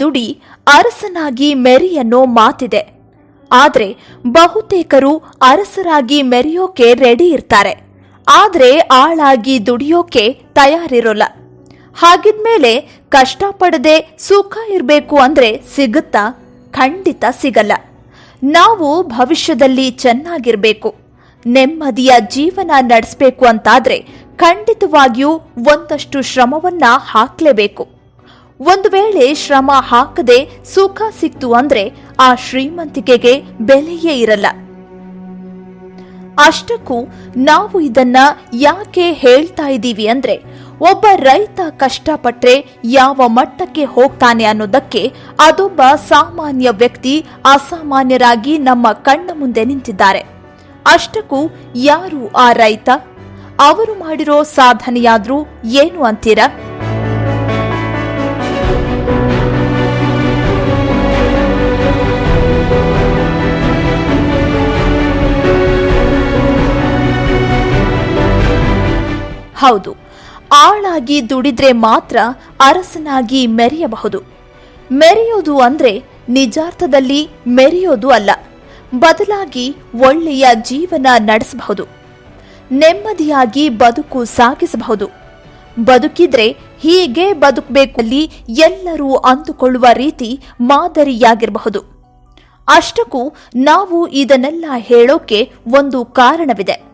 ದುಡಿ ಅರಸನಾಗಿ ಮೆರೆಯನ್ನೋ ಮಾತಿದೆ. ಆದರೆ ಬಹುತೇಕರು ಅರಸರಾಗಿ ಮೆರೆಯೋಕೆ ರೆಡಿ ಇರ್ತಾರೆ. ಆದರೆ ಆಳಾಗಿ ದುಡಿಯೋಕೆ ತಯಾರಿರೋಲ್ಲ. ಹಾಗಿದ್ಮೇಲೆ ಕಷ್ಟಪಡದೆ ಸುಖ ಇರಬೇಕು ಅಂದ್ರೆ ಸಿಗುತ್ತಾ? ಖಂಡಿತ ಸಿಗಲ್ಲ. ನಾವು ಭವಿಷ್ಯದಲ್ಲಿ ಚೆನ್ನಾಗಿರ್ಬೇಕು. ನೆಮ್ಮದಿಯ ಜೀವನ ನಡೆಸಬೇಕು ಅಂತಾದ್ರೆ ಖಂಡಿತವಾಗಿಯೂ ಒಂದಷ್ಟು ಶ್ರಮವನ್ನ ಹಾಕ್ಲೇಬೇಕು. ಒಂದು ವೇಳೆ ಶ್ರಮ ಹಾಕದೆ ಸುಖ ಸಿಕ್ತು ಅಂದ್ರೆ ಆ ಶ್ರೀಮಂತಿಕೆಗೆ ಬೆಲೆಯೇ ಇರಲ್ಲ. ಅಷ್ಟಕ್ಕೂ ನಾವು ಇದನ್ನ ಯಾಕೆ ಹೇಳ್ತಾ ಇದ್ದೀವಿ ಅಂದ್ರೆ ಒಬ್ಬ ರೈತ ಕಷ್ಟಪಟ್ರೆ ಯಾವ ಮಟ್ಟಕ್ಕೆ ಹೋಗ್ತಾನೆ ಅನ್ನೋದಕ್ಕೆ ಅದೊಬ್ಬ ಸಾಮಾನ್ಯ ವ್ಯಕ್ತಿ ಅಸಾಮಾನ್ಯರಾಗಿ ನಮ್ಮ ಕಣ್ಣ ಮುಂದೆ ನಿಂತಿದ್ದಾರೆ. ಅಷ್ಟಕ್ಕೂ ಯಾರು ಆ ರೈತ? ಅವರು ಮಾಡಿರೋ ಸಾಧನೆಯಾದ್ರೂ ಏನು ಅಂತೀರಾ? ಹೌದು. ಆಳಾಗಿ ದುಡಿದ್ರೆ ಮಾತ್ರ ಅರಸನಾಗಿ ಮೆರೆಯಬಹುದು. ಮೆರೆಯೋದು ಅಂದ್ರೆ ನಿಜಾರ್ಥದಲ್ಲಿ ಮೆರೆಯೋದು ಅಲ್ಲ. ಬದಲಾಗಿ ಒಳ್ಳೆಯ ಜೀವನ ನಡೆಸಬಹುದು. ನೆಮ್ಮದಿಯಾಗಿ ಬದುಕು ಸಾಗಿಸಬಹುದು. ಬದುಕಿದ್ರೆ ಹೀಗೆ ಬದುಕಬೇಕಲ್ಲಿ ಎಲ್ಲರೂ ಅಂದುಕೊಳ್ಳುವ ರೀತಿ ಮಾದರಿಯಾಗಿರಬಹುದು. ಅಷ್ಟಕ್ಕೂ ನಾವು ಇದನ್ನೆಲ್ಲ ಹೇಳೋಕೆ ಒಂದು ಕಾರಣವಿದೆ.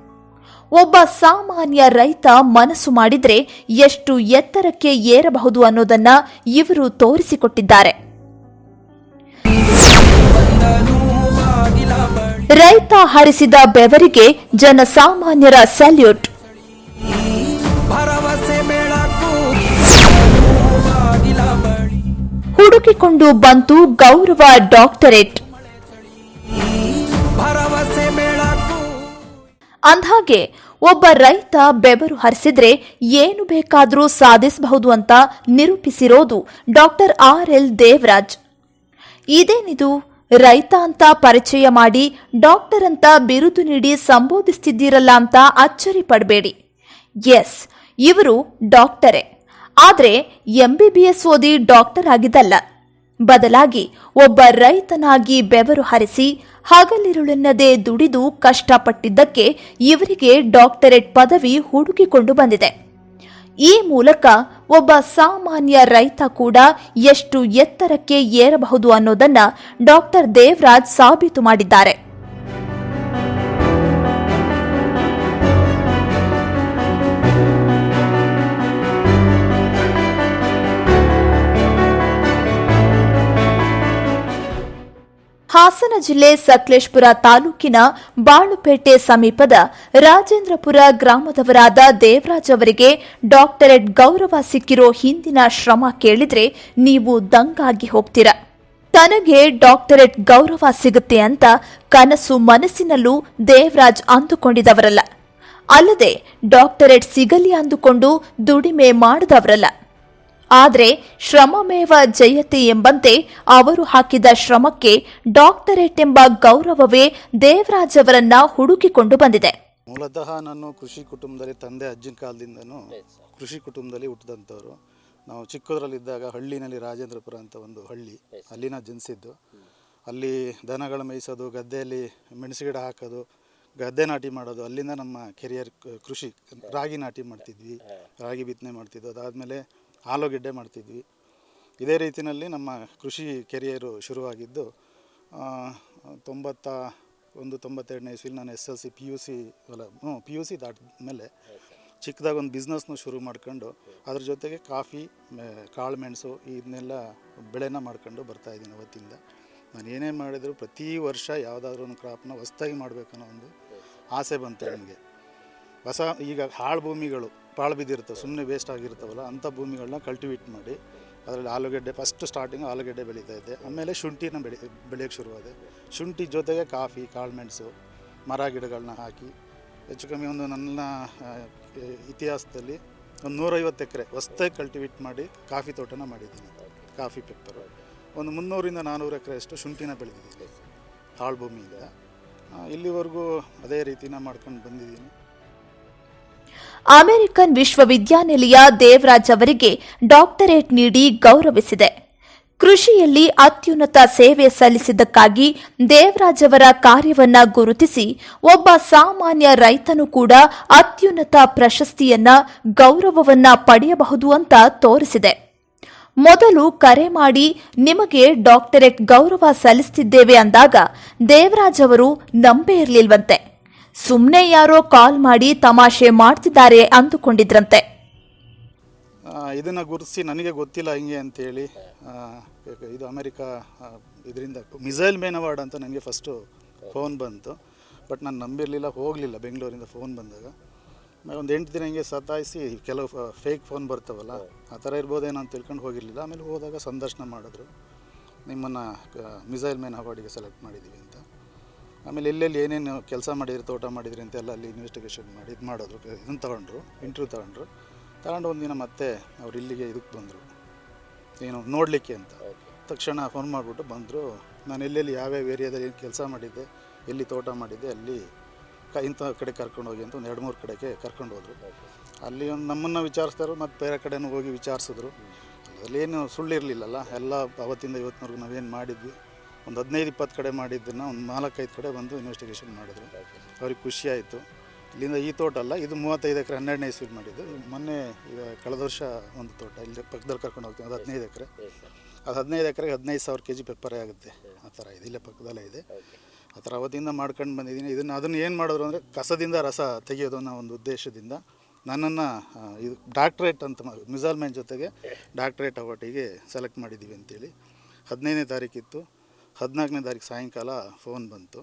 ಒಬ್ಬ ಸಾಮಾನ್ಯ ರೈತ ಮನಸ್ಸು ಮಾಡಿದ್ರೆ ಎಷ್ಟು ಎತ್ತರಕ್ಕೆ ಏರಬಹುದು ಅನ್ನೋದನ್ನ ಇವರು ತೋರಿಸಿಕೊಟ್ಟಿದ್ದಾರೆ. ರೈತ ಹರಿಸಿದ ಬೆವರಿಗೆ ಜನಸಾಮಾನ್ಯರ ಸಲ್ಯೂಟ್ ಹುಡುಕಿಕೊಂಡು ಬಂತು ಗೌರವ ಡಾಕ್ಟರೇಟ್. ಅಂದ್ಹಾಗೆ, ಒಬ್ಬ ರೈತ ಬೆವರು ಹರಿಸಿದ್ರೆ ಏನು ಬೇಕಾದರೂ ಸಾಧಿಸಬಹುದು ಅಂತ ನಿರೂಪಿಸಿರೋದು ಡಾಕ್ಟರ್ ಆರ್ ಎಲ್ ದೇವರಾಜ್. ಇದೇನಿದು? ರೈತ ಅಂತ ಪರಿಚಯ ಮಾಡಿ ಡಾಕ್ಟರ್ ಅಂತ ಬಿರುದು ನೀಡಿ ಸಂಬೋಧಿಸ್ತಿದ್ದೀರಲ್ಲ ಅಂತ ಅಚ್ಚರಿ ಪಡಬೇಡಿ. ಎಸ್, ಇವರು ಡಾಕ್ಟರೇ. ಆದರೆ ಎಂಬಿಬಿಎಸ್ ಓದಿ ಡಾಕ್ಟರ್ ಆಗಿದ್ದಲ್ಲ. ಬದಲಾಗಿ ಒಬ್ಬ ರೈತನಾಗಿ ಬೆವರು ಹರಿಸಿ ಹಗಲಿರುಳೆನ್ನದೇ ದುಡಿದು ಕಷ್ಟಪಟ್ಟಿದ್ದಕ್ಕೆ ಇವರಿಗೆ ಡಾಕ್ಟರೇಟ್ ಪದವಿ ಹುಡುಕಿಕೊಂಡು ಬಂದಿದೆ. ಈ ಮೂಲಕ ಒಬ್ಬ ಸಾಮಾನ್ಯ ರೈತ ಕೂಡ ಎಷ್ಟು ಎತ್ತರಕ್ಕೆ ಏರಬಹುದು ಅನ್ನೋದನ್ನ ಡಾಕ್ಟರ್ ದೇವರಾಜ್ ಸಾಬೀತು ಮಾಡಿದ್ದಾರೆ. ಹಾಸನ ಜಿಲ್ಲೆ ಸಕಲೇಶ್ಪುರ ತಾಲೂಕಿನ ಬಾಳುಪೇಟೆ ಸಮೀಪದ ರಾಜೇಂದ್ರಪುರ ಗ್ರಾಮದವರಾದ ದೇವರಾಜ್ ಅವರಿಗೆ ಡಾಕ್ಟರೇಟ್ ಗೌರವ ಸಿಕ್ಕಿರೋ ಹಿಂದಿನ ಶ್ರಮ ಕೇಳಿದ್ರೆ ನೀವು ದಂಗಾಗಿ ಹೋಗ್ತೀರಾ. ತನಗೆ ಡಾಕ್ಟರೇಟ್ ಗೌರವ ಸಿಗುತ್ತೆ ಅಂತ ಕನಸು ಮನಸ್ಸಿನಲ್ಲೂ ದೇವರಾಜ್ ಅಂದುಕೊಂಡಿದವರಲ್ಲ. ಅಲ್ಲದೆ ಡಾಕ್ಟರೇಟ್ ಸಿಗಲಿ ಅಂದುಕೊಂಡು ದುಡಿಮೆ ಮಾಡದವರಲ್ಲ. ಆದ್ರೆ ಶ್ರಮಮೇವ ಜಯತಿ ಎಂಬಂತೆ ಅವರು ಹಾಕಿದ ಶ್ರಮಕ್ಕೆ ಡಾಕ್ಟರೇಟ್ ಎಂಬ ಗೌರವವೇ ದೇವರಾಜ್ ಅವರನ್ನ ಹುಡುಕಿಕೊಂಡು ಬಂದಿದೆ. ಮೂಲತಃ ನಾನು ಕೃಷಿ ಕುಟುಂಬದಲ್ಲಿ ತಂದೆ ಅಜ್ಜಿನ ಕಾಲದಿಂದನೂ ಕೃಷಿ ಕುಟುಂಬದಲ್ಲಿ ಹುಟ್ಟಿದಂಥವ್ರು. ನಾವು ಚಿಕ್ಕದ್ರಲ್ಲಿದ್ದಾಗ ಹಳ್ಳಿನಲ್ಲಿ ರಾಜೇಂದ್ರಪುರ ಅಂತ ಒಂದು ಹಳ್ಳಿ ಅಲ್ಲಿನ ಜನಿಸಿದ್ದು ಅಲ್ಲಿ ದನಗಳ ಮೇಯಿಸೋದು ಗದ್ದೆಯಲ್ಲಿ ಮೆಣಸು ಗಿಡ ಹಾಕೋದು ಗದ್ದೆ ನಾಟಿ ಮಾಡೋದು ಅಲ್ಲಿಂದ ನಮ್ಮ ಕೆರಿಯರ್ ಕೃಷಿ ರಾಗಿ ನಾಟಿ ಮಾಡ್ತಿದ್ವಿ. ರಾಗಿ ಬಿತ್ತನೆ ಮಾಡ್ತಿದ್ವಿ ಅದಾದಮೇಲೆ ಆಲೂಗೆಡ್ಡೆ ಮಾಡ್ತಿದ್ವಿ. ಇದೇ ರೀತಿಯಲ್ಲಿ ನಮ್ಮ ಕೃಷಿ ಕೆರಿಯರು ಶುರುವಾಗಿದ್ದು ತೊಂಬತ್ತ ಒಂದು ತೊಂಬತ್ತೆರಡನೇ ಇಸ್ವಿಲಿ ನಾನು S L C P U C ಅಲ್ಲ ಹ್ಞೂ, ಪಿ ಯು ಸಿ ದಾಟಿದ್ಮೇಲೆ ಚಿಕ್ಕದಾಗ ಒಂದು ಬಿಸ್ನೆಸ್ನು ಶುರು ಮಾಡ್ಕೊಂಡು, ಅದ್ರ ಜೊತೆಗೆ ಕಾಫಿ ಕಾಳು ಮೆಣಸು ಇದನ್ನೆಲ್ಲ ಬೆಳೆನ ಮಾಡ್ಕೊಂಡು ಬರ್ತಾ ಇದ್ದೀನಿ ಅವತ್ತಿಂದ. ನಾನು ಏನೇ ಮಾಡಿದರೂ ಪ್ರತಿ ವರ್ಷ ಯಾವುದಾದ್ರೂ ಒಂದು ಕ್ರಾಪ್ನ ಹೊಸ್ದಾಗಿ ಮಾಡಬೇಕನ್ನೋ ಒಂದು ಆಸೆ ಬಂತು ನನಗೆ. ಹೊಸ ಈಗ ಹಾಳು ಭೂಮಿಗಳು ಪಾಳು ಬಿದ್ದಿರುತ್ತೆ ಸುಮ್ಮನೆ ವೇಸ್ಟ್ ಆಗಿರ್ತವಲ್ಲ ಅಂಥ ಭೂಮಿಗಳನ್ನ ಕಲ್ಟಿವೇಟ್ ಮಾಡಿ ಅದರಲ್ಲಿ ಆಲೂಗಡ್ಡೆ ಫಸ್ಟ್ ಸ್ಟಾರ್ಟಿಂಗ್ ಆಲೂಗಡ್ಡೆ ಬೆಳೀತಾ ಇದ್ದೆ. ಆಮೇಲೆ ಶುಂಠಿನ ಬೆಳೆ ಬೆಳೆಯೋಕ್ಕೆ ಶುರುವಾದೆ. ಶುಂಠಿ ಜೊತೆಗೆ ಕಾಫಿ ಕಾಳುಮೆಣಸು ಮರ ಗಿಡಗಳನ್ನ ಹಾಕಿ ಹೆಚ್ಚು ಕಮ್ಮಿ ಒಂದು ನನ್ನ ಇತಿಹಾಸದಲ್ಲಿ ಒಂದು ನೂರೈವತ್ತು ಎಕರೆ ಹೊಸ್ದಾಗಿ ಕಲ್ಟಿವೇಟ್ ಮಾಡಿ ಕಾಫಿ ತೋಟನ ಮಾಡಿದ್ದೀನಿ. Coffee pepper. ಒಂದು ಮುನ್ನೂರಿಂದ ನಾನ್ನೂರು ಎಕರೆಯಷ್ಟು ಶುಂಠಿನ ಬೆಳೆದಿದ್ದೀನಿ. ಹಾಳು ಭೂಮಿಯಿಂದ. ಇಲ್ಲಿವರೆಗೂ ಅದೇ ರೀತಿನ ಮಾಡ್ಕೊಂಡು ಬಂದಿದ್ದೀನಿ. ಅಮೆರಿಕನ್ ವಿಶ್ವವಿದ್ಯಾನಿಲಯ ದೇವರಾಜ್ ಅವರಿಗೆ ಡಾಕ್ಟರೇಟ್ ನೀಡಿ ಗೌರವಿಸಿದೆ. ಕೃಷಿಯಲ್ಲಿ ಅತ್ಯುನ್ನತ ಸೇವೆ ಸಲ್ಲಿಸಿದ್ದಕ್ಕಾಗಿ ದೇವರಾಜ್ ಅವರ ಕಾರ್ಯವನ್ನ ಗುರುತಿಸಿ ಒಬ್ಬ ಸಾಮಾನ್ಯ ರೈತನು ಕೂಡ ಅತ್ಯುನ್ನತ ಪ್ರಶಸ್ತಿಯನ್ನ, ಗೌರವವನ್ನ ಪಡೆಯಬಹುದು ಅಂತ ತೋರಿಸಿದೆ. ಮೊದಲು ಕರೆ ಮಾಡಿ, ನಿಮಗೆ ಡಾಕ್ಟರೇಟ್ ಗೌರವ ಸಲ್ಲಿಸುತ್ತಿದ್ದೇವೆ ಅಂದಾಗ ದೇವರಾಜ್ ಅವರು ನಂಬೇ ಇರಲಿಲ್ವಂತೆ. ಸುಮ್ಮನೆ ಯಾರೋ ಕಾಲ್ ಮಾಡಿ ತಮಾಷೆ ಮಾಡ್ತಿದ್ದಾರೆ ಅಂದುಕೊಂಡಿದ್ರಂತೆ. ಇದನ್ನು ಗುರುತಿಸಿ ನನಗೆ ಗೊತ್ತಿಲ್ಲ ಹಿಂಗೆ ಅಂತೇಳಿ ಇದು ಅಮೆರಿಕ ಇದರಿಂದ ಮಿಸೈಲ್ ಮೇನ್ ಅವಾರ್ಡ್ ಅಂತ ನನಗೆ ಫಸ್ಟು ಫೋನ್ ಬಂತು. ಬಟ್ ನಾನು ನಂಬಿರಲಿಲ್ಲ, ಹೋಗಲಿಲ್ಲ ಬೆಂಗಳೂರಿಂದ ಫೋನ್ ಬಂದಾಗ. ಒಂದು ಎಂಟು ದಿನ ಹಿಂಗೆ ಸತಾಯಿಸಿ ಕೆಲವು ಫೇಕ್ ಫೋನ್ ಬರ್ತಾವಲ್ಲ, ಆ ಥರ ಇರ್ಬೋದೇನೋ ಅಂತ ತಿಳ್ಕೊಂಡು ಹೋಗಿರಲಿಲ್ಲ. ಆಮೇಲೆ ಹೋದಾಗ ಸಂದರ್ಶನ ಮಾಡಿದ್ರು. ನಿಮ್ಮನ್ನು ಮಿಸೈಲ್ ಮೇನ್ ಅವಾರ್ಡಿಗೆ ಸೆಲೆಕ್ಟ್ ಮಾಡಿದ್ದೀವಿ ಅಂತ. ಆಮೇಲೆ ಎಲ್ಲೆಲ್ಲಿ ಏನೇನು ಕೆಲಸ ಮಾಡಿದ್ರಿ ತೋಟ ಮಾಡಿದ್ರಿ ಅಂತ ಎಲ್ಲ ಅಲ್ಲಿ ಇನ್ವೆಸ್ಟಿಗೇಷನ್ ಮಾಡಿ ಇದು ಮಾಡಿದ್ರು ಇದನ್ನು ತಗೊಂಡ್ರು ಇಂಟರ್ವ್ಯೂ ತಗೊಂಡ್ರು. ತಗೊಂಡು ಒಂದಿನ ಮತ್ತೆ ಅವ್ರು ಇಲ್ಲಿಗೆ ಇದಕ್ಕೆ ಬಂದರು. ಏನು ನೋಡಲಿಕ್ಕೆ ಅಂತ. ತಕ್ಷಣ ಫೋನ್ ಮಾಡಿಬಿಟ್ಟು ಬಂದರು ನಾನು ಎಲ್ಲೆಲ್ಲಿ ಯಾವ್ಯಾವ ಏರಿಯಾದಲ್ಲಿ ಏನು ಕೆಲಸ ಮಾಡಿದ್ದೆ ಎಲ್ಲಿ ತೋಟ ಮಾಡಿದ್ದೆ ಅಲ್ಲಿ ಕ ಇಂಥ ಕಡೆ ಕರ್ಕೊಂಡು ಹೋಗಿ ಅಂತ ಒಂದು ಎರಡು ಮೂರು ಕಡೆಗೆ ಕರ್ಕೊಂಡು ಹೋದರು. ಅಲ್ಲಿ ಒಂದು ನಮ್ಮನ್ನು ವಿಚಾರಿಸ್ತಾರೆ ಮತ್ತು ಬೇರೆ ಕಡೆನೂ ಹೋಗಿ ವಿಚಾರಿಸಿದ್ರು. ಅದರಲ್ಲೇನು ಸುಳ್ಳಿರಲಿಲ್ಲಲ್ಲ ಎಲ್ಲ ಅವತ್ತಿಂದ ಇವತ್ತಿನವರೆಗೂ ನಾವೇನು ಮಾಡಿದ್ವಿ ಒಂದು ಹದಿನೈದು, ಇಪ್ಪತ್ತು ಕಡೆ ಮಾಡಿದ್ದನ್ನು ಒಂದು ನಾಲ್ಕೈದು ಕಡೆ ಬಂದು ಇನ್ವೆಸ್ಟಿಗೇಷನ್ ಮಾಡಿದ್ರು. ಅವ್ರಿಗೆ ಖುಷಿ ಆಯಿತು ಇಲ್ಲಿಂದ ಈ ತೋಟ ಅಲ್ಲ, ಇದು ಮೂವತ್ತೈದು ಎಕರೆ, ಹನ್ನೆರಡನೇ ಇಸ್ವಿ ಮಾಡಿದ್ದು. ಮೊನ್ನೆ ಈಗ ಕಳೆದ ವರ್ಷ ಒಂದು ತೋಟ, ಇಲ್ಲಿ ಪಕ್ಕದಲ್ಲಿ ಕರ್ಕೊಂಡು ಹೋಗ್ತೀವಿ ಅದು ಹದಿನೈದು ಎಕರೆ. ಅದು ಹದಿನೈದು ಎಕರೆಗೆ ಹದಿನೈದು ಸಾವಿರ ಕೆ ಜಿ ಪೆಪ್ಪರೇ ಆಗುತ್ತೆ. ಆ ಥರ ಇದೆ, ಇಲ್ಲೇ ಪಕ್ಕದಲ್ಲೇ ಇದೆ. ಆ ಥರ ಅವತ್ತಿಂದ ಮಾಡ್ಕೊಂಡು ಬಂದಿದ್ದೀನಿ. ಇದನ್ನು ಅದನ್ನು ಏನು ಮಾಡಿದ್ರು ಅಂದರೆ ಕಸದಿಂದ ರಸ ತೆಗೆಯೋದು ಅನ್ನೋ ಒಂದು ಉದ್ದೇಶದಿಂದ ನನ್ನನ್ನು ಇದು ಡಾಕ್ಟ್ರೇಟ್ ಅಂತ ಮಿಸಾಲ್ಮೆನ್ ಜೊತೆಗೆ ಡಾಕ್ಟ್ರೇಟ್ ಅವಾರ್ಡಿಗೆ ಸೆಲೆಕ್ಟ್ ಮಾಡಿದ್ದೀವಿ ಅಂತೇಳಿ. ಹದಿನೈದನೇ ತಾರೀಕಿತ್ತು. ಹದಿನಾಲ್ಕನೇ ತಾರೀಕು ಸಾಯಂಕಾಲ ಫೋನ್ ಬಂತು.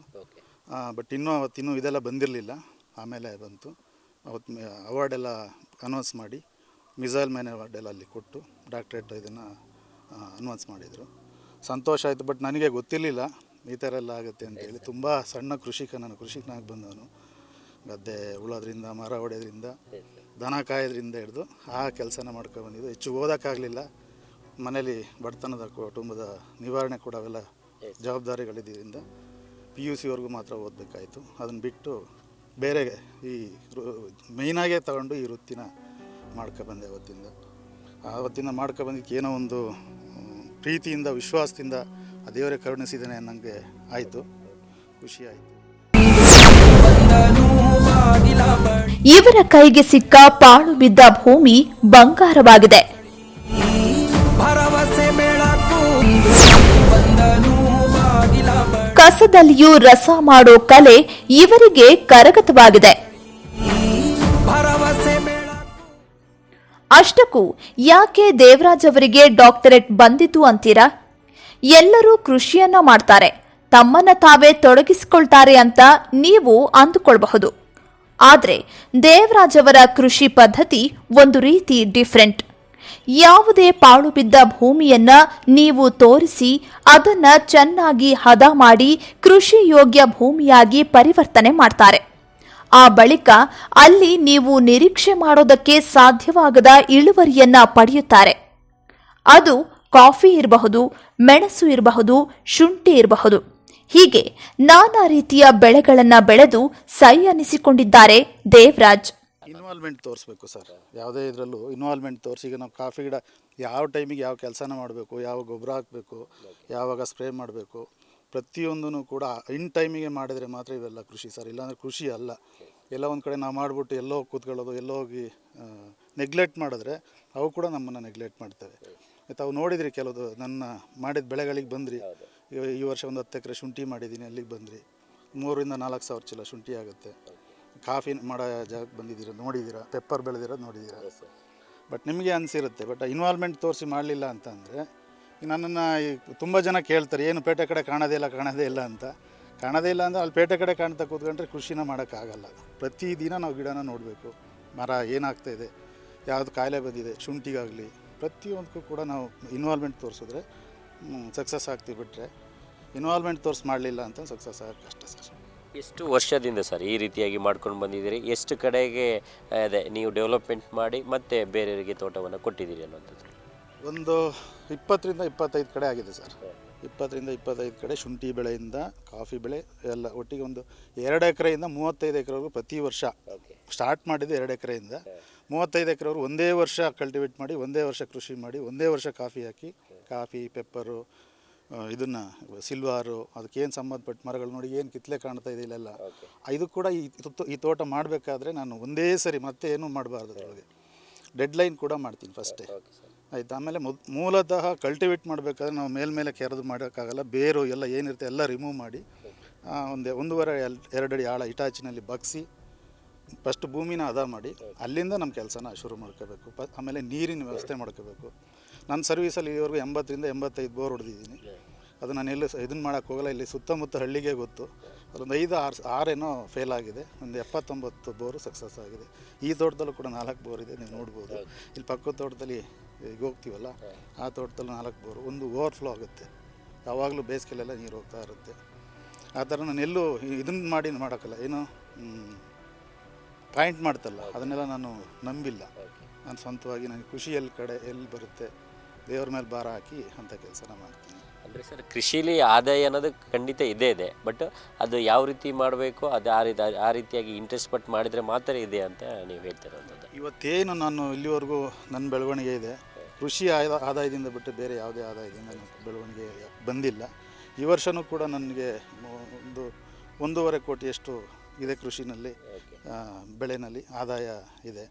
ಬಟ್ ಇನ್ನೂ ಅವತ್ತಿನ್ನೂ ಇದೆಲ್ಲ ಬಂದಿರಲಿಲ್ಲ. ಆಮೇಲೆ ಬಂತು. ಅವತ್ತು ಅವಾರ್ಡೆಲ್ಲ ಅನೌನ್ಸ್ ಮಾಡಿ ಮಿಸೈಲ್ ಮ್ಯಾನ್ ಅವಾರ್ಡೆಲ್ಲ ಅಲ್ಲಿ ಕೊಟ್ಟು ಡಾಕ್ಟ್ರೇಟ್ ಇದನ್ನು ಅನೌನ್ಸ್ ಮಾಡಿದರು. ಸಂತೋಷ ಆಯಿತು ಬಟ್ ನನಗೆ ಗೊತ್ತಿರಲಿಲ್ಲ ಈ ಥರ ಎಲ್ಲ ಆಗುತ್ತೆ ಅಂತೇಳಿ ತುಂಬ ಸಣ್ಣ ಕೃಷಿಕ ನಾನು ಕೃಷಿಕನಾಗಿ ಬಂದವನು. ಗದ್ದೆ ಉಳೋದ್ರಿಂದ ಮರ ಹೊಡೆಯೋದ್ರಿಂದ ದನ ಕಾಯೋದ್ರಿಂದ ಹಿಡಿದು ಆ ಕೆಲಸನ ಮಾಡ್ಕೊಂಡು ಬಂದಿದ್ದು. ಹೆಚ್ಚು ಓದೋಕ್ಕಾಗಲಿಲ್ಲ. ಮನೇಲಿ ಬಡತನದ ಕುಟುಂಬದ ನಿವಾರಣೆ ಕೂಡ ಅವೆಲ್ಲ ಜವಾಬ್ದಾರಿಗಳಿದ್ದರಿಂದ ಪಿ ಯು ಸಿವರೆಗೂ ಮಾತ್ರ ಓದಬೇಕಾಯಿತು. ಅದನ್ನು ಬಿಟ್ಟು ಬೇರೆ ಈ ಮೇಯ್ನಾಗೇ ತಗೊಂಡು ಈ ವೃತ್ತಿನ ಮಾಡ್ಕೊಬಂದೆ ಅವತ್ತಿಂದ. ಆವತ್ತಿಂದ ಮಾಡ್ಕೊಬಂದಿಕ್ಕೆ ಏನೋ ಒಂದು ಪ್ರೀತಿಯಿಂದ, ವಿಶ್ವಾಸದಿಂದ ಆ ದೇವರೇ ಕರುಣಿಸಿದ್ದಾನೆ ನನಗೆ ಆಯಿತು. ಖುಷಿ ಆಯಿತು. ಇವರ ಕೈಗೆ ಸಿಕ್ಕ ಪಾಳು ಬಿದ್ದ ಭೂಮಿ ಬಂಗಾರವಾಗಿದೆ. ಕಸದಲ್ಲಿಯೂ ರಸ ಮಾಡೋ ಕಲೆ ಇವರಿಗೆ ಕರಗತವಾಗಿದೆ. ಅಷ್ಟಕ್ಕೂ ಯಾಕೆ ದೇವರಾಜ್ ಅವರಿಗೆ ಡಾಕ್ಟರೇಟ್ ಬಂದಿತು ಅಂತೀರಾ? ಎಲ್ಲರೂ ಕೃಷಿಯನ್ನ ಮಾಡ್ತಾರೆ. ತಮ್ಮನ್ನ ತಾವೇ ತೊಡಗಿಸಿಕೊಳ್ತಾರೆ ಅಂತ ನೀವು ಅಂದುಕೊಳ್ಬಹುದು. ಆದರೆ ದೇವರಾಜ್ ಅವರ ಕೃಷಿ ಪದ್ಧತಿ ಒಂದು ರೀತಿ ಡಿಫ್ರೆಂಟ್ ಯಾವುದೇ ಪಾಳು ಬಿದ್ದ ಭೂಮಿಯನ್ನ ನೀವು ತೋರಿಸಿ ಅದನ್ನ ಚೆನ್ನಾಗಿ ಹದ ಮಾಡಿ ಕೃಷಿ ಯೋಗ್ಯ ಭೂಮಿಯಾಗಿ ಪರಿವರ್ತನೆ ಮಾಡ್ತಾರೆ. ಆ ಬಳಿಕ ಅಲ್ಲಿ ನೀವು ನಿರೀಕ್ಷೆ ಮಾಡೋದಕ್ಕೆ ಸಾಧ್ಯವಾಗದ ಇಳುವರಿಯನ್ನ ಪಡೆಯುತ್ತಾರೆ. ಅದು ಕಾಫಿ ಇರಬಹುದು, ಮೆಣಸು ಇರಬಹುದು, ಶುಂಠಿ ಇರಬಹುದು. ಹೀಗೆ ನಾನಾ ರೀತಿಯ ಬೆಳೆಗಳನ್ನ ಬೆಳೆದು ಸೈ ಅನಿಸಿಕೊಂಡಿದ್ದಾರೆ ದೇವರಾಜ್. ಇನ್ವಾಲ್ವ್ಮೆಂಟ್ ತೋರಿಸ್ಬೇಕು ಸರ್. ಯಾವುದೇ ಇದರಲ್ಲೂ ಇನ್ವಾಲ್ವ್ಮೆಂಟ್ ತೋರಿಸಿ, ಈಗ ನಾವು ಕಾಫಿ ಗಿಡ ಯಾವ ಟೈಮಿಗೆ ಯಾವ ಕೆಲಸನ ಮಾಡಬೇಕು, ಯಾವ ಗೊಬ್ಬರ ಹಾಕಬೇಕು, ಯಾವಾಗ ಸ್ಪ್ರೇ ಮಾಡಬೇಕು ಪ್ರತಿಯೊಂದೂ ಕೂಡ ಇನ್ ಟೈಮಿಗೆ ಮಾಡಿದರೆ ಮಾತ್ರ ಇವೆಲ್ಲ ಕೃಷಿ ಸರ್. ಇಲ್ಲಾಂದರೆ ಕೃಷಿ ಅಲ್ಲ. ಎಲ್ಲ ಒಂದು ಕಡೆ ನಾವು ಮಾಡಿಬಿಟ್ಟು ಎಲ್ಲೋ ಕೂತ್ಕೊಳ್ಳೋದು, ಎಲ್ಲೋ ಹೋಗಿ ನೆಗ್ಲೆಕ್ಟ್ ಮಾಡಿದ್ರೆ ಅವು ಕೂಡ ನಮ್ಮನ್ನು ನೆಗ್ಲೆಕ್ಟ್ ಮಾಡ್ತವೆ. ತಾವು ನೋಡಿದ್ರಿ ಕೆಲವು ನನ್ನ ಮಾಡಿದ ಬೆಳೆಗಳಿಗೆ ಬಂದ್ರಿ. ಈ- ವರ್ಷ ಒಂದು ಹತ್ತು ಎಕರೆ ಶುಂಠಿ ಮಾಡಿದ್ದೀನಿ ಅಲ್ಲಿಗೆ ಬಂದ್ರಿ. ಮೂರರಿಂದ ನಾಲ್ಕು ಸಾವಿರ ಚೀಲ ಶುಂಠಿ ಆಗುತ್ತೆ. ಕಾಫಿ ಮಾಡೋ ಜಾಗಕ್ಕೆ ಬಂದಿದ್ದೀರ ನೋಡಿದ್ದೀರ ಪೆಪ್ಪರ್ ಬೆಳೆದಿರೋದು ನೋಡಿದ್ದೀರಾ? ಬಟ್ ನಿಮಗೆ ಅನಿಸಿರುತ್ತೆ ಬಟ್ ಇನ್ವಾಲ್ವ್ಮೆಂಟ್ ತೋರಿಸಿ ಮಾಡಲಿಲ್ಲ ಅಂತಂದರೆ ನನ್ನನ್ನು ತುಂಬ ಜನ ಕೇಳ್ತಾರೆ ಏನು ಪೇಟೆ ಕಡೆ ಕಾಣೋದೇ ಇಲ್ಲ ಕಾಣೋದೇ ಇಲ್ಲ ಅಂತ. ಕಾಣೋದೇ ಇಲ್ಲ ಅಂದರೆ ಅಲ್ಲಿ ಪೇಟೆ ಕಡೆ ಕಾಣ್ತಾ ಕೂತ್ಕೊಂಡ್ರೆ ಕೃಷಿನ ಮಾಡೋಕ್ಕಾಗಲ್ಲ. ಪ್ರತಿದಿನ ನಾವು ಗಿಡನ ನೋಡಬೇಕು ಮರ ಏನಾಗ್ತಾ ಇದೆ ಯಾವುದು ಕಾಯಿಲೆ ಬಂದಿದೆ ಶುಂಠಿಗಾಗಲಿ ಪ್ರತಿಯೊಂದಕ್ಕೂ ಕೂಡ ನಾವು ಇನ್ವಾಲ್ವ್ಮೆಂಟ್ ತೋರಿಸಿದ್ರೆ ಸಕ್ಸಸ್ ಆಗ್ತೀವಿ ಬಿಟ್ಟರೆ ಇನ್ವಾಲ್ವ್ಮೆಂಟ್ ತೋರಿಸಿ ಮಾಡಲಿಲ್ಲ ಅಂತ ಸಕ್ಸಸ್ ಆಗೋಕ್ಕೆ ಕಷ್ಟ ಸರ್ ಎಷ್ಟು ವರ್ಷದಿಂದ ಸರ್ ಈ ರೀತಿಯಾಗಿ ಮಾಡ್ಕೊಂಡು ಬಂದಿದ್ದೀರಿ? ಎಷ್ಟು ಕಡೆಗೆ ಅದೇ ನೀವು ಡೆವಲಪ್ಮೆಂಟ್ ಮಾಡಿ ಮತ್ತೆ ಬೇರೆಯವರಿಗೆ ತೋಟವನ್ನು ಕೊಟ್ಟಿದ್ದೀರಿ ಅನ್ನೋಂಥದ್ದು ಒಂದು ಇಪ್ಪತ್ತರಿಂದ ಇಪ್ಪತ್ತೈದು ಕಡೆ ಆಗಿದೆ ಸರ್. ಇಪ್ಪತ್ತರಿಂದ ಇಪ್ಪತ್ತೈದು ಕಡೆ ಶುಂಠಿ ಬೆಳೆಯಿಂದ ಕಾಫಿ ಬೆಳೆ ಎಲ್ಲ ಒಟ್ಟಿಗೆ ಒಂದು ಎರಡು ಎಕರೆಯಿಂದ ಮೂವತ್ತೈದು ಎಕರೆವರೆಗೂ ಪ್ರತಿ ವರ್ಷ ಸ್ಟಾರ್ಟ್ ಮಾಡಿದ್ದು ಎರಡು ಎಕರೆಯಿಂದ ಮೂವತ್ತೈದು ಎಕರೆವರೆಗೂ ಒಂದೇ ವರ್ಷ ಕಲ್ಟಿವೇಟ್ ಮಾಡಿ ಒಂದೇ ವರ್ಷ ಕೃಷಿ ಮಾಡಿ ಒಂದೇ ವರ್ಷ ಕಾಫಿ ಹಾಕಿ ಕಾಫಿ ಪೆಪ್ಪರು ಇದನ್ನು ಸಿಲ್ವಾರು ಅದಕ್ಕೇನು ಸಂಬಂಧಪಟ್ಟ ಮರಗಳು ನೋಡಿ ಏನು ಕಿತ್ತಲೆ ಕಾಣ್ತಾ ಇದೆ ಇಲ್ಲೆಲ್ಲ. ಇದು ಕೂಡ ಈ ತುತ್ತು- ಈ ತೋಟ ಮಾಡಬೇಕಾದ್ರೆ ನಾನು ಒಂದೇ ಸರಿ ಮತ್ತೆ ಏನೂ ಮಾಡಬಾರ್ದು ಅದರೊಳಗೆ. ಡೆಡ್ಲೈನ್ ಕೂಡ ಮಾಡ್ತೀನಿ ಫಸ್ಟೇ. ಆಯ್ತು? ಆಮೇಲೆ ಮೊದ್ ಮೂಲತಃ ಕಲ್ಟಿವೇಟ್ ಮಾಡಬೇಕಾದ್ರೆ ನಾವು ಮೇಲ್ಮೇಲೆ ಕೆರೆದು ಮಾಡೋಕ್ಕಾಗಲ್ಲ. ಬೇರು ಎಲ್ಲ ಏನಿರುತ್ತೆ ಎಲ್ಲ ರಿಮೂವ್ ಮಾಡಿ ಆ, ಒಂದು ಒಂದೂವರೆ ಎಲ್ ಅಡಿ ಆಳ ಇಟಾಚಿನಲ್ಲಿ ಬಗ್ಸಿ ಫಸ್ಟ್ ಭೂಮಿನ ಹದ ಮಾಡಿ ಅಲ್ಲಿಂದ ನಮ್ಮ ಕೆಲಸನ ಶುರು ಮಾಡ್ಕೋಬೇಕು. ಪ ಆಮೇಲೆ ನೀರಿನ ವ್ಯವಸ್ಥೆ ಮಾಡ್ಕೋಬೇಕು. ನನ್ನ ಸರ್ವೀಸಲ್ಲಿ ಇಲ್ಲಿವರೆಗೂ ಎಂಬತ್ತರಿಂದ ಎಂಬತ್ತೈದು ಬೋರ್ ಹೊಡೆದಿದ್ದೀನಿ. ಅದು ನಾನು ಎಲ್ಲೂ ಇದನ್ನು ಮಾಡೋಕ್ಕೆ ಹೋಗಲ್ಲ ಇಲ್ಲಿ ಸುತ್ತಮುತ್ತ ಹಳ್ಳಿಗೆ ಗೊತ್ತು. ಅದೊಂದು ಐದು ಆರು ಆರೇನೋ ಫೇಲ್ ಆಗಿದೆ. ಒಂದು ಎಪ್ಪತ್ತೊಂಬತ್ತು ಬೋರು ಸಕ್ಸಸ್ ಆಗಿದೆ. ಈ ತೋಟದಲ್ಲೂ ಕೂಡ ನಾಲ್ಕು ಬೋರ್ ಇದೆ ನೀವು ನೋಡ್ಬೋದು. ಇಲ್ಲಿ ಪಕ್ಕದ ತೋಟದಲ್ಲಿ ಈಗ ಹೋಗ್ತೀವಲ್ಲ ಆ ತೋಟದಲ್ಲಿ ನಾಲ್ಕು ಬೋರು ಒಂದು ಓವರ್ಫ್ಲೋ ಆಗುತ್ತೆ. ಯಾವಾಗಲೂ ಬೇಸಿಗೆಲೆಲ್ಲ ನೀರು ಹೋಗ್ತಾ ಇರುತ್ತೆ. ಆ ಥರ ನಾನು ಎಲ್ಲೂ ಇದನ್ನು ಮಾಡಿ ಮಾಡೋಕ್ಕಲ್ಲ ಏನು ಪಾಯಿಂಟ್ ಮಾಡ್ತಲ್ಲ ಅದನ್ನೆಲ್ಲ ನಾನು ನಂಬಿಲ್ಲ. ನಾನು ಸ್ವಂತವಾಗಿ ನನಗೆ ಖುಷಿ ಎಲ್ಲಿ ಕಡೆ ಎಲ್ಲಿ ಬರುತ್ತೆ ದೇವ್ರ ಮೇಲೆ ಭಾರ ಹಾಕಿ ಅಂತ ಕೆಲಸನ ಮಾಡ್ತೀನಿ. ಅಂದರೆ ಸರ್ ಕೃಷಿಲಿ ಆದಾಯ ಅನ್ನೋದು ಖಂಡಿತ ಇದೇ ಇದೆ. ಬಟ್ ಅದು ಯಾವ ರೀತಿ ಮಾಡಬೇಕು ಅದು ಆ ರೀತಿ ಆ ರೀತಿಯಾಗಿ ಇಂಟ್ರೆಸ್ಟ್ ಪಟ್ಟು ಮಾಡಿದರೆ ಮಾತ್ರ ಇದೆ ಅಂತ ನೀವು ಹೇಳ್ತಿರೋದು ಇವತ್ತೇನು ನಾನು ಇಲ್ಲಿವರೆಗೂ ನನ್ನ ಬೆಳವಣಿಗೆ ಇದೆ. ಕೃಷಿ ಆದ ಆದಾಯದಿಂದ ಬಿಟ್ಟು ಬೇರೆ ಯಾವುದೇ ಆದಾಯದಿಂದ ನನ್ನ ಬೆಳವಣಿಗೆ ಬಂದಿಲ್ಲ. ಈ ವರ್ಷವೂ ಕೂಡ ನನಗೆ ಒಂದು ಒಂದೂವರೆ ಕೋಟಿಯಷ್ಟು ಇದೆ ಕೃಷಿನಲ್ಲಿ ಆ, ಬೆಳೆನಲ್ಲಿ ಆದಾಯ ಇದೆ.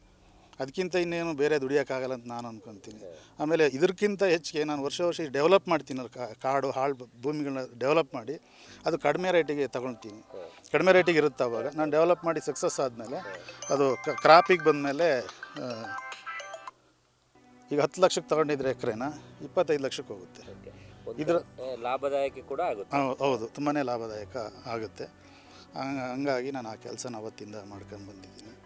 ಅದಕ್ಕಿಂತ ಇನ್ನೇನು ಬೇರೆ ದುಡಿಯೋಕ್ಕಾಗಲ್ಲ ಅಂತ ನಾನು ಅನ್ಕೊತೀನಿ. ಆಮೇಲೆ ಇದಕ್ಕಿಂತ ಹೆಚ್ಚಿಗೆ ನಾನು ವರ್ಷ ವರ್ಷ ಡೆವಲಪ್ ಮಾಡ್ತೀನಲ್ಲ ಕಾ- ಕಾಡು ಹಾಳು ಭೂಮಿಗಳನ್ನ ಡೆವಲಪ್ ಮಾಡಿ ಅದು ಕಡಿಮೆ ರೇಟಿಗೆ ತಗೊಳ್ತೀನಿ. ಕಡಿಮೆ ರೇಟಿಗೆ ಇರುತ್ತೆ ಅವಾಗ. ನಾನು ಡೆವಲಪ್ ಮಾಡಿ ಸಕ್ಸಸ್ ಆದಮೇಲೆ ಅದು ಕ್ರಾಪಿಗೆ ಬಂದಮೇಲೆ ಈಗ ಹತ್ತು ಲಕ್ಷಕ್ಕೆ ತಗೊಂಡಿದ್ರೆ ಎಕರೆನ? ಇಪ್ಪತ್ತೈದು ಲಕ್ಷಕ್ಕೆ ಹೋಗುತ್ತೆ. ಇದರ ಲಾಭದಾಯಕ ಕೂಡ ಆಗುತ್ತೆ. ಹೌದು. ತುಂಬಾ ಲಾಭದಾಯಕ ಆಗುತ್ತೆ. ಹಂಗ- ಹಂಗಾಗಿ ನಾನು ಆ ಕೆಲಸನ ಅವತ್ತಿಂದ ಮಾಡ್ಕೊಂಡು ಬಂದಿದ್ದೀನಿ.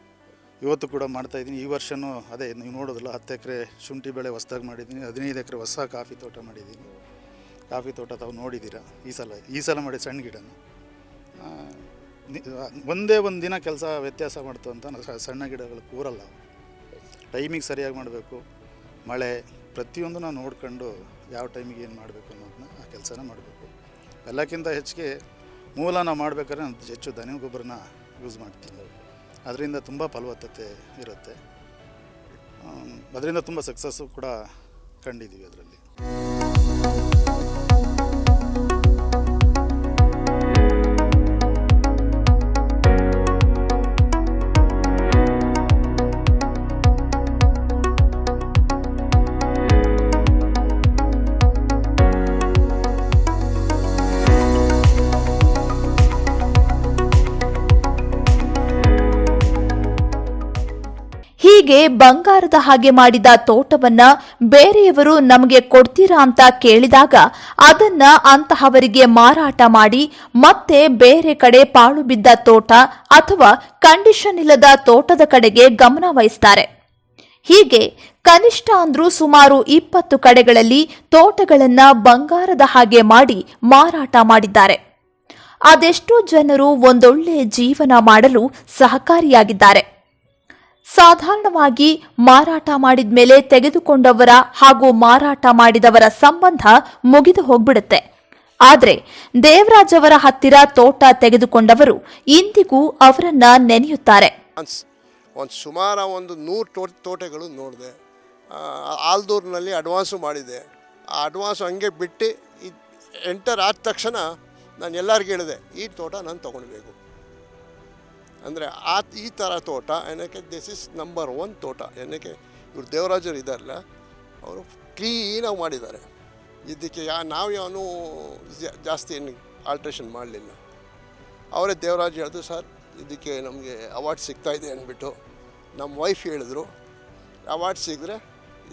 ಇವತ್ತು ಕೂಡ ಮಾಡ್ತಾ ಇದ್ದೀನಿ. ಈ ವರ್ಷವೂ ಅದೇ, ನೀವು ನೋಡೋದಿಲ್ಲ, ಹತ್ತು ಎಕರೆ ಶುಂಠಿ ಬೆಳೆ ಹೊಸ್ದಾಗಿ ಮಾಡಿದ್ದೀನಿ, ಹದಿನೈದು ಎಕರೆ ಹೊಸ ಕಾಫಿ ತೋಟ ಮಾಡಿದ್ದೀನಿ. ಕಾಫಿ ತೋಟ ತಾವು ನೋಡಿದ್ದೀರಾ? ಈ ಸಲ ಈ ಸಲ ಮಾಡಿ ಸಣ್ಣ ಗಿಡನ. ಒಂದೇ ಒಂದು ದಿನ ಕೆಲಸ ವ್ಯತ್ಯಾಸ ಮಾಡ್ತು ಅಂತ ಸಣ್ಣ ಗಿಡಗಳು ಕೂರಲ್ಲ. ಟೈಮಿಗೆ ಸರಿಯಾಗಿ ಮಾಡಬೇಕು. ಮಳೆ, ಪ್ರತಿಯೊಂದು ನಾವು ನೋಡ್ಕೊಂಡು ಯಾವ ಟೈಮಿಗೆ ಏನು ಮಾಡಬೇಕು ಅನ್ನೋದನ್ನ ಆ ಕೆಲಸನ ಮಾಡಬೇಕು. ಎಲ್ಲಕ್ಕಿಂತ ಹೆಚ್ಚಿಗೆ ಮೂಲ ನಾವು ಮಾಡಬೇಕಾದ್ರೆ ಹೆಚ್ಚು ದನ ಗೊಬ್ಬರನ ಯೂಸ್ ಮಾಡ್ತೀನಿ. ಅದರಿಂದ ತುಂಬ ಫಲವತ್ತತೆ ಇರುತ್ತೆ. ಅದರಿಂದ ತುಂಬ ಸಕ್ಸಸ್ಸು ಕೂಡ ಕಂಡಿದ್ದೀವಿ ಅದರಲ್ಲಿ. ಹೀಗೆ ಬಂಗಾರದ ಹಾಗೆ ಮಾಡಿದ ತೋಟವನ್ನ ಬೇರೆಯವರು ನಮಗೆ ಕೊಡ್ತೀರಾ ಅಂತ ಕೇಳಿದಾಗ ಅದನ್ನ ಅಂತಹವರಿಗೆ ಮಾರಾಟ ಮಾಡಿ ಮತ್ತೆ ಬೇರೆ ಕಡೆ ಪಾಳು ಬಿದ್ದ ತೋಟ ಅಥವಾ ಕಂಡೀಷನ್ ಇಲ್ಲದ ತೋಟದ ಕಡೆಗೆ ಗಮನ ವಹಿಸ್ತಾರೆ. ಹೀಗೆ ಕನಿಷ್ಠ ಅಂದ್ರೂ ಸುಮಾರು ಇಪ್ಪತ್ತು ಕಡೆಗಳಲ್ಲಿ ತೋಟಗಳನ್ನ ಬಂಗಾರದ ಹಾಗೆ ಮಾಡಿ ಮಾರಾಟ ಮಾಡಿದ್ದಾರೆ. ಅದೆಷ್ಟೋ ಜನರು ಒಂದೊಳ್ಳೆ ಜೀವನ ಮಾಡಲು ಸಹಕಾರಿಯಾಗಿದ್ದಾರೆ. ಸಾಧಾರಣವಾಗಿ ಮಾರಾಟ ಮಾಡಿದ ಮೇಲೆ ತೆಗೆದುಕೊಂಡವರ ಹಾಗೂ ಮಾರಾಟ ಮಾಡಿದವರ ಸಂಬಂಧ ಮುಗಿದು ಹೋಗ್ಬಿಡುತ್ತೆ. ಆದರೆ ದೇವರಾಜ್ ಅವರ ಹತ್ತಿರ ತೋಟ ತೆಗೆದುಕೊಂಡವರು ಇಂದಿಗೂ ಅವರನ್ನ ನೆನೆಯುತ್ತಾರೆ. ಸುಮಾರು ಒಂದು ನೂರು ತೋಟ ತೋಟಗಳು ನೋಡಿದೆ. ಆಲ್ದೂರಿನಲ್ಲಿ ಅಡ್ವಾನ್ಸು ಮಾಡಿದೆ. ಆ ಅಡ್ವಾನ್ಸ್ ಹಂಗೆ ಬಿಟ್ಟು ಎಂಟರ್ ಆದ ತಕ್ಷಣ ನಾನು ಎಲ್ಲರಿಗೂ ಹೇಳಿದೆ, ಈ ತೋಟ ನಾನು ತೊಗೊಳ್ಬೇಕು ಅಂದರೆ ಆ ಈ ಥರ ತೋಟ, ಏನಕ್ಕೆ ದಿಸ್ ಇಸ್ ನಂಬರ್ ಒನ್ ತೋಟ. ಏನಕ್ಕೆ ಇವರು ದೇವರಾಜರು ಇದ್ದಾರಲ್ಲ ಅವರು ಕ್ಲೀನಾಗಿ ಮಾಡಿದ್ದಾರೆ. ಇದಕ್ಕೆ ಯಾ, ನಾವು ಯಾವನು ಜಾಸ್ತಿ ಏನು ಆಲ್ಟ್ರೇಷನ್ ಮಾಡಲಿಲ್ಲ. ಅವರೇ ದೇವರಾಜ್ ಹೇಳಿದ್ರು, ಸರ್, ಇದಕ್ಕೆ ನಮಗೆ ಅವಾರ್ಡ್ ಸಿಗ್ತಾಯಿದೆ ಅಂದ್ಬಿಟ್ಟು ನಮ್ಮ ವೈಫ್ ಹೇಳಿದ್ರು. ಅವಾರ್ಡ್ ಸಿಗದ್ರೆ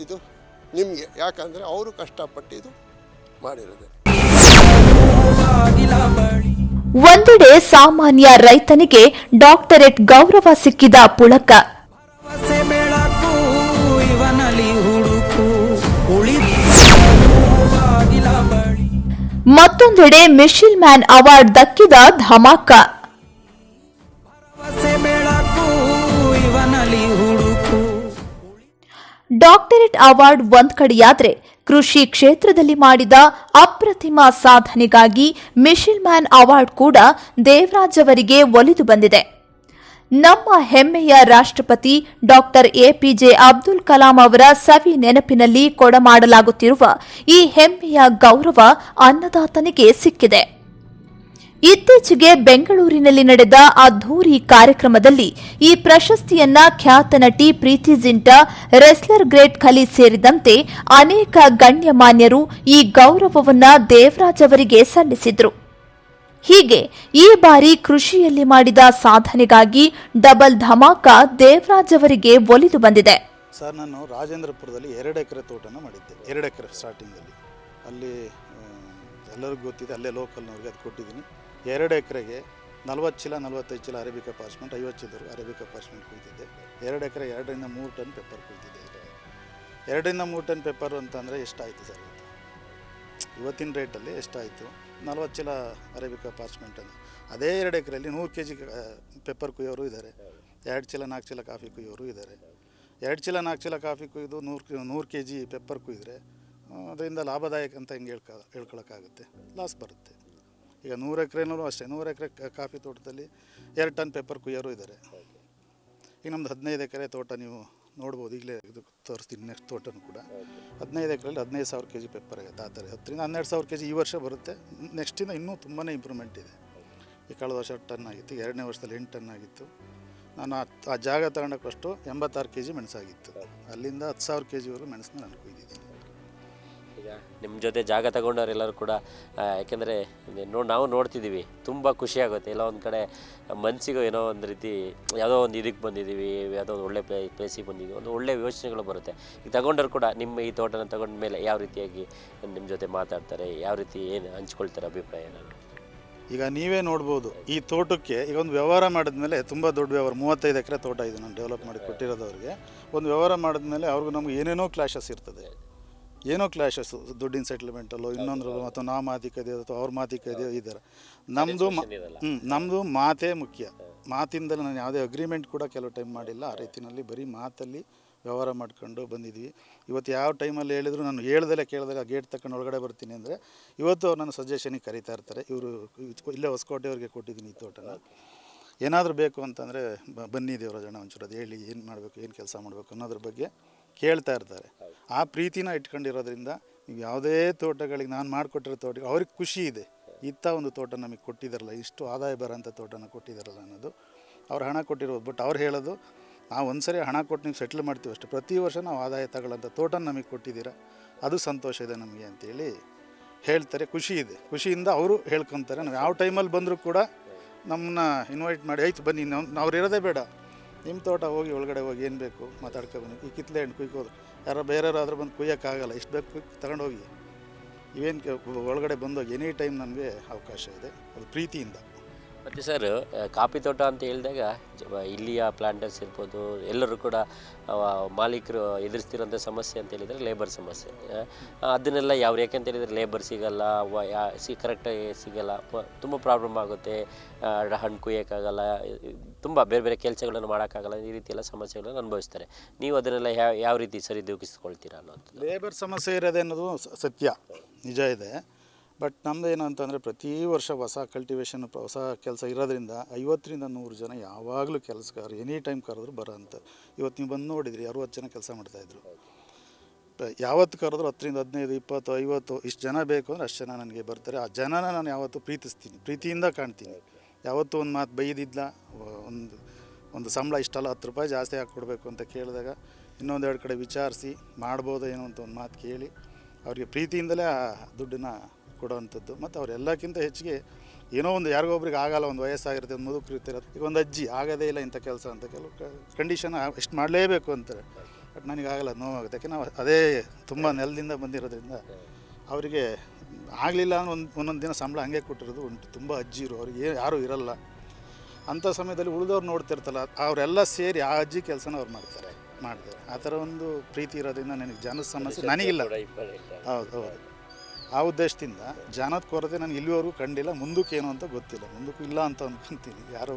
ಇದು ನಿಮಗೆ, ಯಾಕಂದರೆ ಅವರು ಕಷ್ಟಪಟ್ಟು ಇದು ಮಾಡಿರೋದು. ಒಂದೆಡೆ ಸಾಮಾನ್ಯ ರೈತನಿಗೆ ಡಾಕ್ಟರೇಟ್ ಗೌರವ ಸಿಕ್ಕಿದ ಪುಳಕ. ಮತ್ತೊಂದೆಡೆ ಮಿಶಿಲ್ ಮ್ಯಾನ್ ಅವಾರ್ಡ್ ದಕ್ಕಿದ ಧಮಾಕ. ಡಾಕ್ಟರೇಟ್ ಅವಾರ್ಡ್ ಒಂದ್ ಕಡೆಯಾದ್ರೆ ಕೃಷಿ ಕ್ಷೇತ್ರದಲ್ಲಿ ಮಾಡಿದ ಅಪ್ರತಿಮ ಸಾಧನೆಗಾಗಿ ಮಿಶಿಲ್ ಮ್ಯಾನ್ ಅವಾರ್ಡ್ ಕೂಡ ದೇವರಾಜ್ ಅವರಿಗೆ ಒಲಿದು ಬಂದಿದೆ. ನಮ್ಮ ಹೆಮ್ಮೆಯ ರಾಷ್ಟ್ರಪತಿ ಡಾಕ್ಟರ್ ಎಪಿಜೆ ಅಬ್ದುಲ್ ಕಲಾಂ ಅವರ ಸವಿ ನೆನಪಿನಲ್ಲಿ ಕೊಡಮಾಡಲಾಗುತ್ತಿರುವ ಈ ಹೆಮ್ಮೆಯ ಗೌರವ ಅನ್ನದಾತನಿಗೆ ಸಿಕ್ಕಿದೆ. ಇತ್ತೀಚೆಗೆ ಬೆಂಗಳೂರಿನಲ್ಲಿ ನಡೆದ ಅದ್ದೂರಿ ಕಾರ್ಯಕ್ರಮದಲ್ಲಿ ಈ ಪ್ರಶಸ್ತಿಯನ್ನ ಖ್ಯಾತ ನಟಿ ಪ್ರೀತಿ ಜಿಂಟಾ, ರೆಸ್ಲರ್ ಗ್ರೇಟ್ ಖಲಿ ಸೇರಿದಂತೆ ಅನೇಕ ಗಣ್ಯಮಾನ್ಯರು ಈ ಗೌರವವನ್ನ ದೇವರಾಜ್ ಅವರಿಗೆ ಸಲ್ಲಿಸಿದ್ರು. ಹೀಗೆ ಈ ಬಾರಿ ಕೃಷಿಯಲ್ಲಿ ಮಾಡಿದ ಸಾಧನೆಗಾಗಿ ಡಬಲ್ ಧಮಾಕ ದೇವರಾಜ್ ಅವರಿಗೆ ಒಲಿದು ಬಂದಿದೆ. ಸರ್, ನಾನು ರಾಜೇಂದ್ರಪುರದಲ್ಲಿ ಎರಡು ಎಕರೆ ತೋಟನ ಮಾಡಿದ್ದೆ. ಎರಡು ಎಕರೆ ಸ್ಟಾರ್ಟಿಂಗಲ್ಲಿ ಅಲ್ಲಿ. ಎಲ್ಲರಿಗೂ ಗೊತ್ತಿದೆ, ಅಲ್ಲೇ ಲೋಕಲ್ನವ್ರಿಗೆ ಅದು ಕೊಟ್ಟಿದ್ದೀನಿ. ಎರಡು ಎಕರೆಗೆ ನಲ್ವತ್ತು ಚೀಲ, ನಲ್ವತ್ತೈದು ಚೀಲ ಅರೇಬಿಕಾ ಪಾರ್ಚ್ಮೆಂಟ್, ಐವತ್ತು ಚೀಲದವರೆಗೂ ಅರೇಬಿಕಾ ಪಾರ್ಚ್ಮೆಂಟ್ ಕುಯ್ತಿದ್ದೆ. ಎರಡು ಎಕರೆ ಎರಡರಿಂದ ಮೂರು ಟನ್ ಪೆಪ್ಪರ್ ಕುಯ್ತಿದ್ದೆ ಎರಡರಿಂದ ಮೂರು ಟನ್ ಪೆಪ್ಪರು ಅಂತಂದರೆ ಎಷ್ಟಾಯಿತು ಸರ್ ಇವತ್ತು? ಇವತ್ತಿನ ರೇಟಲ್ಲಿ ಎಷ್ಟಾಯಿತು? ನಲ್ವತ್ತು ಚೀಲ ಅರೇಬಿಕಾ ಪಾರ್ಚ್ಮೆಂಟ್ ಅಂತ ಅದೇ ಎರಡು ಎಕರೆಯಲ್ಲಿ ನೂರು ಕೆ ಜಿ ಪೆಪ್ಪರ್ ಕುಯ್ಯೋರು ಇದ್ದಾರೆ ಎರಡು ಚೀಲ, ನಾಲ್ಕು ಚೀಲ ಕಾಫಿ ಕುಯ್ಯೋರು ಇದ್ದಾರೆ ಎರಡು ಚೀಲ, ನಾಲ್ಕು ಚೀಲ ಕಾಫಿ ಕುಯ್ದು ನೂರು ನೂರು ಕೆ ಜಿ ಪೆಪ್ಪರ್ ಕುಯ್ದರೆ ಅದರಿಂದ ಲಾಭದಾಯಕ ಅಂತ ಹಿಂಗೆ ಹೇಳ್ಕ, ಹೇಳ್ಕೊಳಕ್ಕಾಗುತ್ತೆ? ಲಾಸ್ ಬರುತ್ತೆ. ಈಗ ನೂರು ಎಕರೆನೂ ಅಷ್ಟೇ, ನೂರು ಎಕರೆ ಕಾಫಿ ತೋಟದಲ್ಲಿ ಎರಡು ಟನ್ ಪೇಪರ್ ಕುಯ್ಯೋರು ಇದ್ದಾರೆ ಈಗ ನಮ್ದು ಹದಿನೈದು ಎಕರೆ ತೋಟ ನೀವು ನೋಡ್ಬೋದು, ಈಗಲೇ ಇದು ತೋರಿಸ್ತೀನಿ ನೆಕ್ಸ್ಟ್ ತೋಟನೂ ಕೂಡ. ಹದಿನೈದು ಎಕರೆಯಲ್ಲಿ ಹದಿನೈದು ಸಾವಿರ ಕೆ ಜಿ ಪೇಪರ್ ಆಗುತ್ತೆ ಆ ಥರ. ಹತ್ತರಿಂದ ಹನ್ನೆರಡು ಸಾವಿರ ಕೆ ಜಿ ಈ ವರ್ಷ ಬರುತ್ತೆ. ನೆಕ್ಸ್ಟಿಂದ ಇನ್ನೂ ತುಂಬಾ ಇಂಪ್ರೂವ್ಮೆಂಟ್ ಇದೆ. ಈ ಕಳೆದ ವರ್ಷ ಟನ್ ಆಗಿತ್ತು, ಎರಡನೇ ವರ್ಷದಲ್ಲಿ ಎಂಟು ಟನ್ ಆಗಿತ್ತು. ನಾನು ಆ- ಆ ಜಾಗ ತಗೊಂಡಕ್ಕಷ್ಟು ಎಂಬತ್ತಾರು ಕೆ ಜಿ ಮೆಣಸಾಗಿತ್ತು. ಅಲ್ಲಿಂದ ಹತ್ತು ಸಾವಿರ ಕೆ ಜಿವರೆಗೂ ಮೆಣಸನ್ನ ನಾನು ಕುಯ್ದಿದ್ದೀನಿ. ಈಗ ನಿಮ್ಮ ಜೊತೆ ಜಾಗ ತಗೊಂಡವರೆಲ್ಲರೂ ಕೂಡ ಯಾಕೆಂದರೆ ನೋಡಿ ನಾವು ನೋಡ್ತಿದ್ದೀವಿ ತುಂಬ ಖುಷಿಯಾಗುತ್ತೆ ಎಲ್ಲ ಒಂದು ಕಡೆ ಮನಸ್ಸಿಗೂ ಏನೋ ಒಂದು ರೀತಿ ಯಾವುದೋ ಒಂದು ಇದಕ್ಕೆ ಬಂದಿದ್ದೀವಿ ಯಾವುದೋ ಒಂದು ಒಳ್ಳೆ ಪ್ಲೇ, ಪ್ಲೇಸಿಗೆ ಬಂದಿದ್ದೀವಿ ಒಂದು ಒಳ್ಳೆ ಯೋಚನೆಗಳು ಬರುತ್ತೆ. ಈಗ ತಗೊಂಡ್ರು ಕೂಡ ನಿಮ್ಮ ಈ ತೋಟನ ತಗೊಂಡ ಮೇಲೆ ಯಾವ ರೀತಿಯಾಗಿ ನಿಮ್ಮ ಜೊತೆ ಮಾತಾಡ್ತಾರೆ, ಯಾವ ರೀತಿ ಏನು ಹಂಚ್ಕೊಳ್ತಾರೆ ಅಭಿಪ್ರಾಯ ನಾನು ಈಗ ನೀವೇ ನೋಡ್ಬೋದು, ಈ ತೋಟಕ್ಕೆ ಈಗ ಒಂದು ವ್ಯವಹಾರ ಮಾಡಿದ್ಮೇಲೆ ತುಂಬ ದೊಡ್ಡ ವ್ಯವಹಾರ, ಮೂವತ್ತೈದು ಎಕರೆ ತೋಟ ಇದೆ ನಾನು ಡೆವಲಪ್ ಮಾಡಿ ಕೊಟ್ಟಿರೋದವ್ರಿಗೆ. ಒಂದು ವ್ಯವಹಾರ ಮಾಡಿದ್ಮೇಲೆ ಅವ್ರಿಗೂ ನಮ್ಗೆ ಏನೇನೋ ಕ್ಲಾಶಸ್ ಇರ್ತದೆ. ಏನೋ ಕ್ಲಾಶಸ್ ದುಡ್ಡಿನ ಸೆಟ್ಲ್ಮೆಂಟಲ್ಲೋ ಇನ್ನೊಂದ್ರಲ್ಲೋ ಅಥವಾ ನಾವು ಮಾತಿಕದೆಯೋ ಅಥವಾ ಅವ್ರ ಮಾತಿಕದೆಯೋ ಈ ಥರ ನಮ್ಮದು ಹ್ಞೂ ನಮ್ಮದು ಮಾತೇ ಮುಖ್ಯ. ಮಾತಿಂದಲೇ ನಾನು ಯಾವುದೇ ಅಗ್ರಿಮೆಂಟ್ ಕೂಡ ಕೆಲವು ಟೈಮ್ ಮಾಡಿಲ್ಲ. ಆ ರೀತಿಯಲ್ಲಿ ಬರೀ ಮಾತಲ್ಲಿ ವ್ಯವಹಾರ ಮಾಡ್ಕೊಂಡು ಬಂದಿದ್ವಿ. ಇವತ್ತು ಯಾವ ಟೈಮಲ್ಲಿ ಹೇಳಿದ್ರು ನಾನು ಹೇಳ್ದಲೇ ಕೇಳಿದಾಗ ಗೇಟ್ ತಕೊಂಡು ಒಳಗಡೆ ಬರ್ತೀನಿ ಅಂದರೆ ಇವತ್ತು ಅವ್ರು ನನ್ನ ಸಜೆಷನಿಗೆ ಕರೀತಾ ಇರ್ತಾರೆ. ಇವರು ಇಲ್ಲೇ ಹೊಸಕೋಟೆಯವ್ರಿಗೆ ಕೊಟ್ಟಿದ್ದೀನಿ ಈ ತೋಟನ. ಏನಾದರೂ ಬೇಕು ಅಂತಂದರೆ ಬನ್ನಿ ಜನ ಒಂಚೂರು ಅದು ಹೇಳಿ ಏನು ಮಾಡಬೇಕು ಏನು ಕೆಲಸ ಮಾಡಬೇಕು ಅನ್ನೋದ್ರ ಬಗ್ಗೆ ಕೇಳ್ತಾ ಇರ್ತಾರೆ. ಆ ಪ್ರೀತಿನ ಇಟ್ಕೊಂಡಿರೋದ್ರಿಂದ ನೀವು ಯಾವುದೇ ತೋಟಗಳಿಗೆ ನಾನು ಮಾಡಿಕೊಟ್ಟಿರೋ ತೋಟ ಅವ್ರಿಗೆ ಖುಷಿ ಇದೆ. ಇತ್ತ ಒಂದು ತೋಟ ನಮಗೆ ಕೊಟ್ಟಿದ್ದಾರಲ್ಲ, ಇಷ್ಟು ಆದಾಯ ಬರೋಂಥ ತೋಟನ ಕೊಟ್ಟಿದ್ದಾರಲ್ಲ ಅನ್ನೋದು ಅವ್ರು ಹಣ ಕೊಟ್ಟಿರೋದು. ಬಟ್ ಅವ್ರು ಹೇಳೋದು ನಾವು ಒಂದು ಸರಿ ಹಣ ಕೊಟ್ಟು ನೀವು ಸೆಟ್ಲ್ ಮಾಡ್ತೀವಿ ಅಷ್ಟೇ. ಪ್ರತಿ ವರ್ಷ ನಾವು ಆದಾಯ ತಗೊಳ್ಳೋಂಥ ತೋಟ ನಮಗೆ ಕೊಟ್ಟಿದ್ದೀರ, ಅದು ಸಂತೋಷ ಇದೆ ನಮಗೆ ಅಂತೇಳಿ ಹೇಳ್ತಾರೆ. ಖುಷಿ ಇದೆ. ಖುಷಿಯಿಂದ ಅವರು ಹೇಳ್ಕೊತಾರೆ. ನಾವು ಯಾವ ಟೈಮಲ್ಲಿ ಬಂದರೂ ಕೂಡ ನಮ್ಮನ್ನ ಇನ್ವೈಟ್ ಮಾಡಿ, ಆಯ್ತು ಬನ್ನಿ, ನಾವು, ಅವ್ರು ಇರೋದೇ ಬೇಡ. ನಿಮ್ಮ ತೋಟ ಹೋಗಿ ಒಳಗಡೆ ಹೋಗಿ ಏನು ಬೇಕು ಮಾತಾಡ್ಕೊ ಬನ್ನಿ. ಈ ಕಿತ್ಲೆ ಹಣ್ಣು ಕುಯ್ಕೋದು. ಯಾರೋ ಬೇರೆಯವ್ರಾದ್ರೂ ಬಂದು ಕುಯ್ಯೋಕ್ಕಾಗಲ್ಲ. ಇಷ್ಟು ಬೇಕು ತಗೊಂಡೋಗಿ. ಇವೇನು ಒಳಗಡೆ ಬಂದೋಗಿ ಎನಿ ಟೈಮ್ ನನಗೆ ಅವಕಾಶ ಇದೆ. ಅದು ಪ್ರೀತಿಯಿಂದ. ಮತ್ತು ಸರ್ ಕಾಫಿ ತೋಟ ಅಂತ ಹೇಳಿದಾಗ ಇಲ್ಲಿಯ ಪ್ಲಾಂಟರ್ಸ್ ಇರ್ಬೋದು, ಎಲ್ಲರೂ ಕೂಡ ಮಾಲೀಕರು ಎದುರಿಸ್ತಿರೋಂಥ ಸಮಸ್ಯೆ ಅಂತ ಹೇಳಿದರೆ ಲೇಬರ್ ಸಮಸ್ಯೆ. ಅದನ್ನೆಲ್ಲ ಯಾವ ಯಾಕೆಂತ ಹೇಳಿದರೆ ಲೇಬರ್ ಸಿಗಲ್ಲ ಯಾ, ಸಿ ಕರೆಕ್ಟಾಗಿ ಸಿಗಲ್ಲ ತುಂಬ ಪ್ರಾಬ್ಲಮ್ ಆಗುತ್ತೆ ಹಣ್ಣು ಕುಯ್ಯೋಕ್ಕಾಗಲ್ಲ ತುಂಬ ಬೇರೆ ಬೇರೆ ಕೆಲಸಗಳನ್ನು ಮಾಡೋಕ್ಕಾಗಲ್ಲ, ಈ ರೀತಿ ಎಲ್ಲ ಸಮಸ್ಯೆಗಳನ್ನು ಅನುಭವಿಸ್ತಾರೆ. ನೀವು ಅದನ್ನೆಲ್ಲ ಯಾವ ಯಾವ ರೀತಿ ಸರಿದೂಗಿಸ್ಕೊಳ್ತೀರಾ ಅನ್ನೋದು. ಲೇಬರ್ ಸಮಸ್ಯೆ ಇರೋದೇ ಅನ್ನೋದು ಸತ್ಯ, ನಿಜ ಇದೆ. ಬಟ್ ನಮ್ದು ಏನು ಅಂತಂದರೆ ಪ್ರತಿ ವರ್ಷ ಹೊಸ ಕಲ್ಟಿವೇಷನ್ ಹೊಸ ಕೆಲಸ ಇರೋದ್ರಿಂದ ಐವತ್ತರಿಂದ ನೂರು ಜನ ಯಾವಾಗಲೂ ಕೆಲಸಗಾರರು ಎನಿ ಟೈಮ್ ಕರೆದ್ರು ಬರೋ ಅಂತ ಇವತ್ತು ನೀವು ಬಂದು ನೋಡಿದ್ರಿ, ಅರುವತ್ತು ಜನ ಕೆಲಸ ಮಾಡ್ತಾಯಿದ್ರು ಯಾವತ್ತು ಕರೆದ್ರು ಹತ್ತರಿಂದ ಹದಿನೈದು, ಇಪ್ಪತ್ತು, ಐವತ್ತು, ಇಷ್ಟು ಜನ ಬೇಕು ಅಂದರೆ ಅಷ್ಟು ಜನ ನನಗೆ ಬರ್ತಾರೆ. ಆ ಜನನ ನಾನು ಯಾವತ್ತೂ ಪ್ರೀತಿಸ್ತೀನಿ, ಪ್ರೀತಿಯಿಂದ ಕಾಣ್ತೀನಿ. ಯಾವತ್ತೂ ಒಂದು ಮಾತು ಬೈದಿದ್ಲ ಒಂದು ಒಂದು ಸಂಬಳ ಇಷ್ಟಲ್ಲ, ಹತ್ತು ರೂಪಾಯಿ ಜಾಸ್ತಿ ಹಾಕ್ಕೊಡ್ಬೇಕು ಅಂತ ಕೇಳಿದಾಗ ಇನ್ನೊಂದೆರಡು ಕಡೆ ವಿಚಾರಿಸಿ ಮಾಡ್ಬೋದೇನೋ ಅಂತ ಒಂದು ಮಾತು ಕೇಳಿ, ಅವರಿಗೆ ಪ್ರೀತಿಯಿಂದಲೇ ಆ ದುಡ್ಡನ್ನ ಕೊಡೋವಂಥದ್ದು. ಮತ್ತು ಅವರೆಲ್ಲಕ್ಕಿಂತ ಹೆಚ್ಚಿಗೆ ಏನೋ ಒಂದು ಯಾರಿಗೋ ಒಬ್ರಿಗೆ ಆಗಲ್ಲ ಒಂದು ವಯಸ್ಸಾಗಿರುತ್ತೆ ಒಂದು ಮುದುಕರು ಇರ್ತಾರೆ ಈಗ ಒಂದು ಅಜ್ಜಿ ಆಗೋದೇ ಇಲ್ಲ ಇಂಥ ಕೆಲಸ ಅಂತ ಕೆಲವು ಕಂಡೀಷನ್ ಇಷ್ಟು ಮಾಡಲೇಬೇಕು ಅಂತಾರೆ. ಬಟ್ ನನಗಾಗಲ್ಲ ನೋವಾಗುತ್ತೆ. ಯಾಕೆ ನಾವು ಅದೇ ತುಂಬ ನೆಲದಿಂದ ಬಂದಿರೋದ್ರಿಂದ ಅವರಿಗೆ ಆಗಲಿಲ್ಲ ಅಂದ್ರೆ ಒಂದು ಒಂದೊಂದು ದಿನ ಸಂಬಳ ಹಂಗೆ ಕೊಟ್ಟಿರೋದು ಉಂಟು. ತುಂಬ ಅಜ್ಜಿರು ಅವ್ರಿಗೆ ಯಾರೂ ಇರಲ್ಲ. ಅಂಥ ಸಮಯದಲ್ಲಿ ಉಳಿದವ್ರು ನೋಡ್ತಿರ್ತಲ್ಲ ಅವರೆಲ್ಲ ಸೇರಿ ಆ ಅಜ್ಜಿ ಕೆಲಸನ ಅವ್ರು ಮಾಡ್ತಾರೆ ಮಾಡ್ತಾರೆ. ಆ ಥರ ಒಂದು ಪ್ರೀತಿ ಇರೋದ್ರಿಂದ ನನಗೆ ಜನದ ಸಮಸ್ಯೆ ನನಗಿಲ್ಲ. ಹೌದು ಹೌದು. ಆ ಉದ್ದೇಶದಿಂದ ಜಾನದ ಕೊರತೆ ನಾನು ಇಲ್ಲಿವರೆಗೂ ಕಂಡಿಲ್ಲ, ಮುಂದಕ್ಕೆ ಏನು ಅಂತ ಗೊತ್ತಿಲ್ಲ. ಮುಂದಕ್ಕೂ ಇಲ್ಲ ಅಂತ ಅನ್ಕಂತೀನಿ. ಯಾರು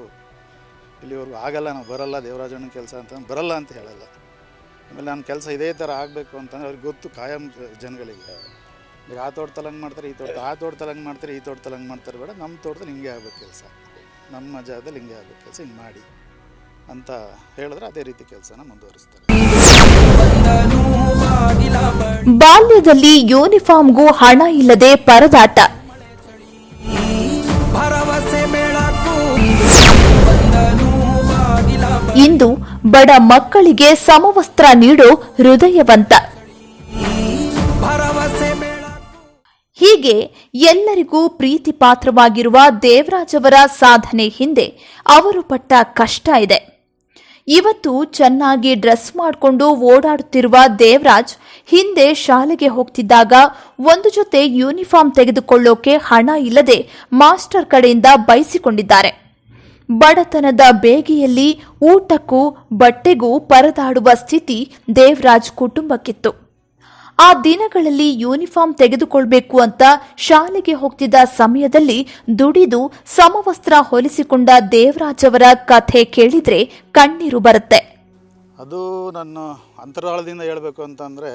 ಇಲ್ಲಿವರೆಗೂ ಆಗಲ್ಲ, ನಾವು ಬರಲ್ಲ, ದೇವರಾಜನ ಕೆಲಸ ಅಂತ ಬರಲ್ಲ ಅಂತ ಹೇಳಲ್ಲ. ಆಮೇಲೆ ನನ್ನ ಕೆಲಸ ಇದೇ ಥರ ಆಗಬೇಕು ಅಂತಂದರೆ ಅವ್ರಿಗೆ ಗೊತ್ತು ಕಾಯಂ ಜನಗಳಿಗೆ. ಈಗ ಆ ತೋಟದಲ್ಲಿ ಹಂಗೆ ಮಾಡ್ತಾರೆ, ಈ ತೋಟ ಆ ತೋಟದಲ್ಲಿ ಹಂಗೆ ಮಾಡ್ತಾರೆ, ಈ ತೋಟದಲ್ಲಿ ಹಂಗೆ ಮಾಡ್ತಾರೆ ಬೇಡ, ನಮ್ಮ ತೋಟದಲ್ಲಿ ಹಿಂಗೆ ಆಗಬೇಕು ಕೆಲಸ. ನಮ್ಮ ಜಾಗದಲ್ಲಿ ಹಿಂಗೆ ಆಗ್ಬೇಕು ಕೆಲಸ, ಹಿಂಗೆ ಮಾಡಿ ಅಂತ ಹೇಳಿದ್ರೆ ಅದೇ ರೀತಿ ಕೆಲಸನ ಮುಂದುವರಿಸ್ತಾರೆ. ಬಾಲ್ಯದಲ್ಲಿ ಯೂನಿಫಾರ್ಮ್ಗೂ ಹಣ ಇಲ್ಲದೆ ಪರದಾಟ. ಇಂದು ಬಡ ಮಕ್ಕಳಿಗೆ ಸಮವಸ್ತ್ರ ನೀಡೋ ಹೃದಯವಂತ. ಹೀಗೆ ಎಲ್ಲರಿಗೂ ಪ್ರೀತಿ ಪಾತ್ರವಾಗಿರುವ ದೇವರಾಜ್ ಅವರ ಸಾಧನೆ ಹಿಂದೆ ಅವರು ಪಟ್ಟ ಕಷ್ಟ ಇದೆ. ಇವತ್ತು ಚೆನ್ನಾಗಿ ಡ್ರೆಸ್ ಮಾಡಿಕೊಂಡು ಓಡಾಡುತ್ತಿರುವ ದೇವರಾಜ್ ಹಿಂದೆ ಶಾಲೆಗೆ ಹೋಗ್ತಿದ್ದಾಗ ಒಂದು ಜೊತೆ ಯೂನಿಫಾರ್ಮ್ ತೆಗೆದುಕೊಳ್ಳೋಕೆ ಹಣ ಇಲ್ಲದೆ ಮಾಸ್ಟರ್ ಕಡೆಯಿಂದ ಬಯಸಿಕೊಂಡಿದ್ದಾರೆ ಬಡತನದ ಬೇಗೆಯಲ್ಲಿ ಊಟಕ್ಕೂ ಬಟ್ಟೆಗೂ ಪರದಾಡುವ ಸ್ಥಿತಿ ದೇವರಾಜ್ ಕುಟುಂಬಕ್ಕಿತ್ತು. ಆ ದಿನಗಳಲ್ಲಿ ಯೂನಿಫಾರ್ಮ್ ತೆಗೆದುಕೊಳ್ಬೇಕು ಅಂತ ಶಾಲೆಗೆ ಹೋಗ್ತಿದ್ದ ಸಮಯದಲ್ಲಿ ದುಡಿದು ಸಮವಸ್ತ್ರ ಹೊಲಿಸಿಕೊಂಡ ದೇವರಾಜ್ ಅವರ ಕಥೆ ಕೇಳಿದ್ರೆ ಕಣ್ಣೀರು ಬರುತ್ತೆ. ಅದು ನನ್ನ ಅಂತರಾಳದಿಂದ ಹೇಳಬೇಕು ಅಂತಂದರೆ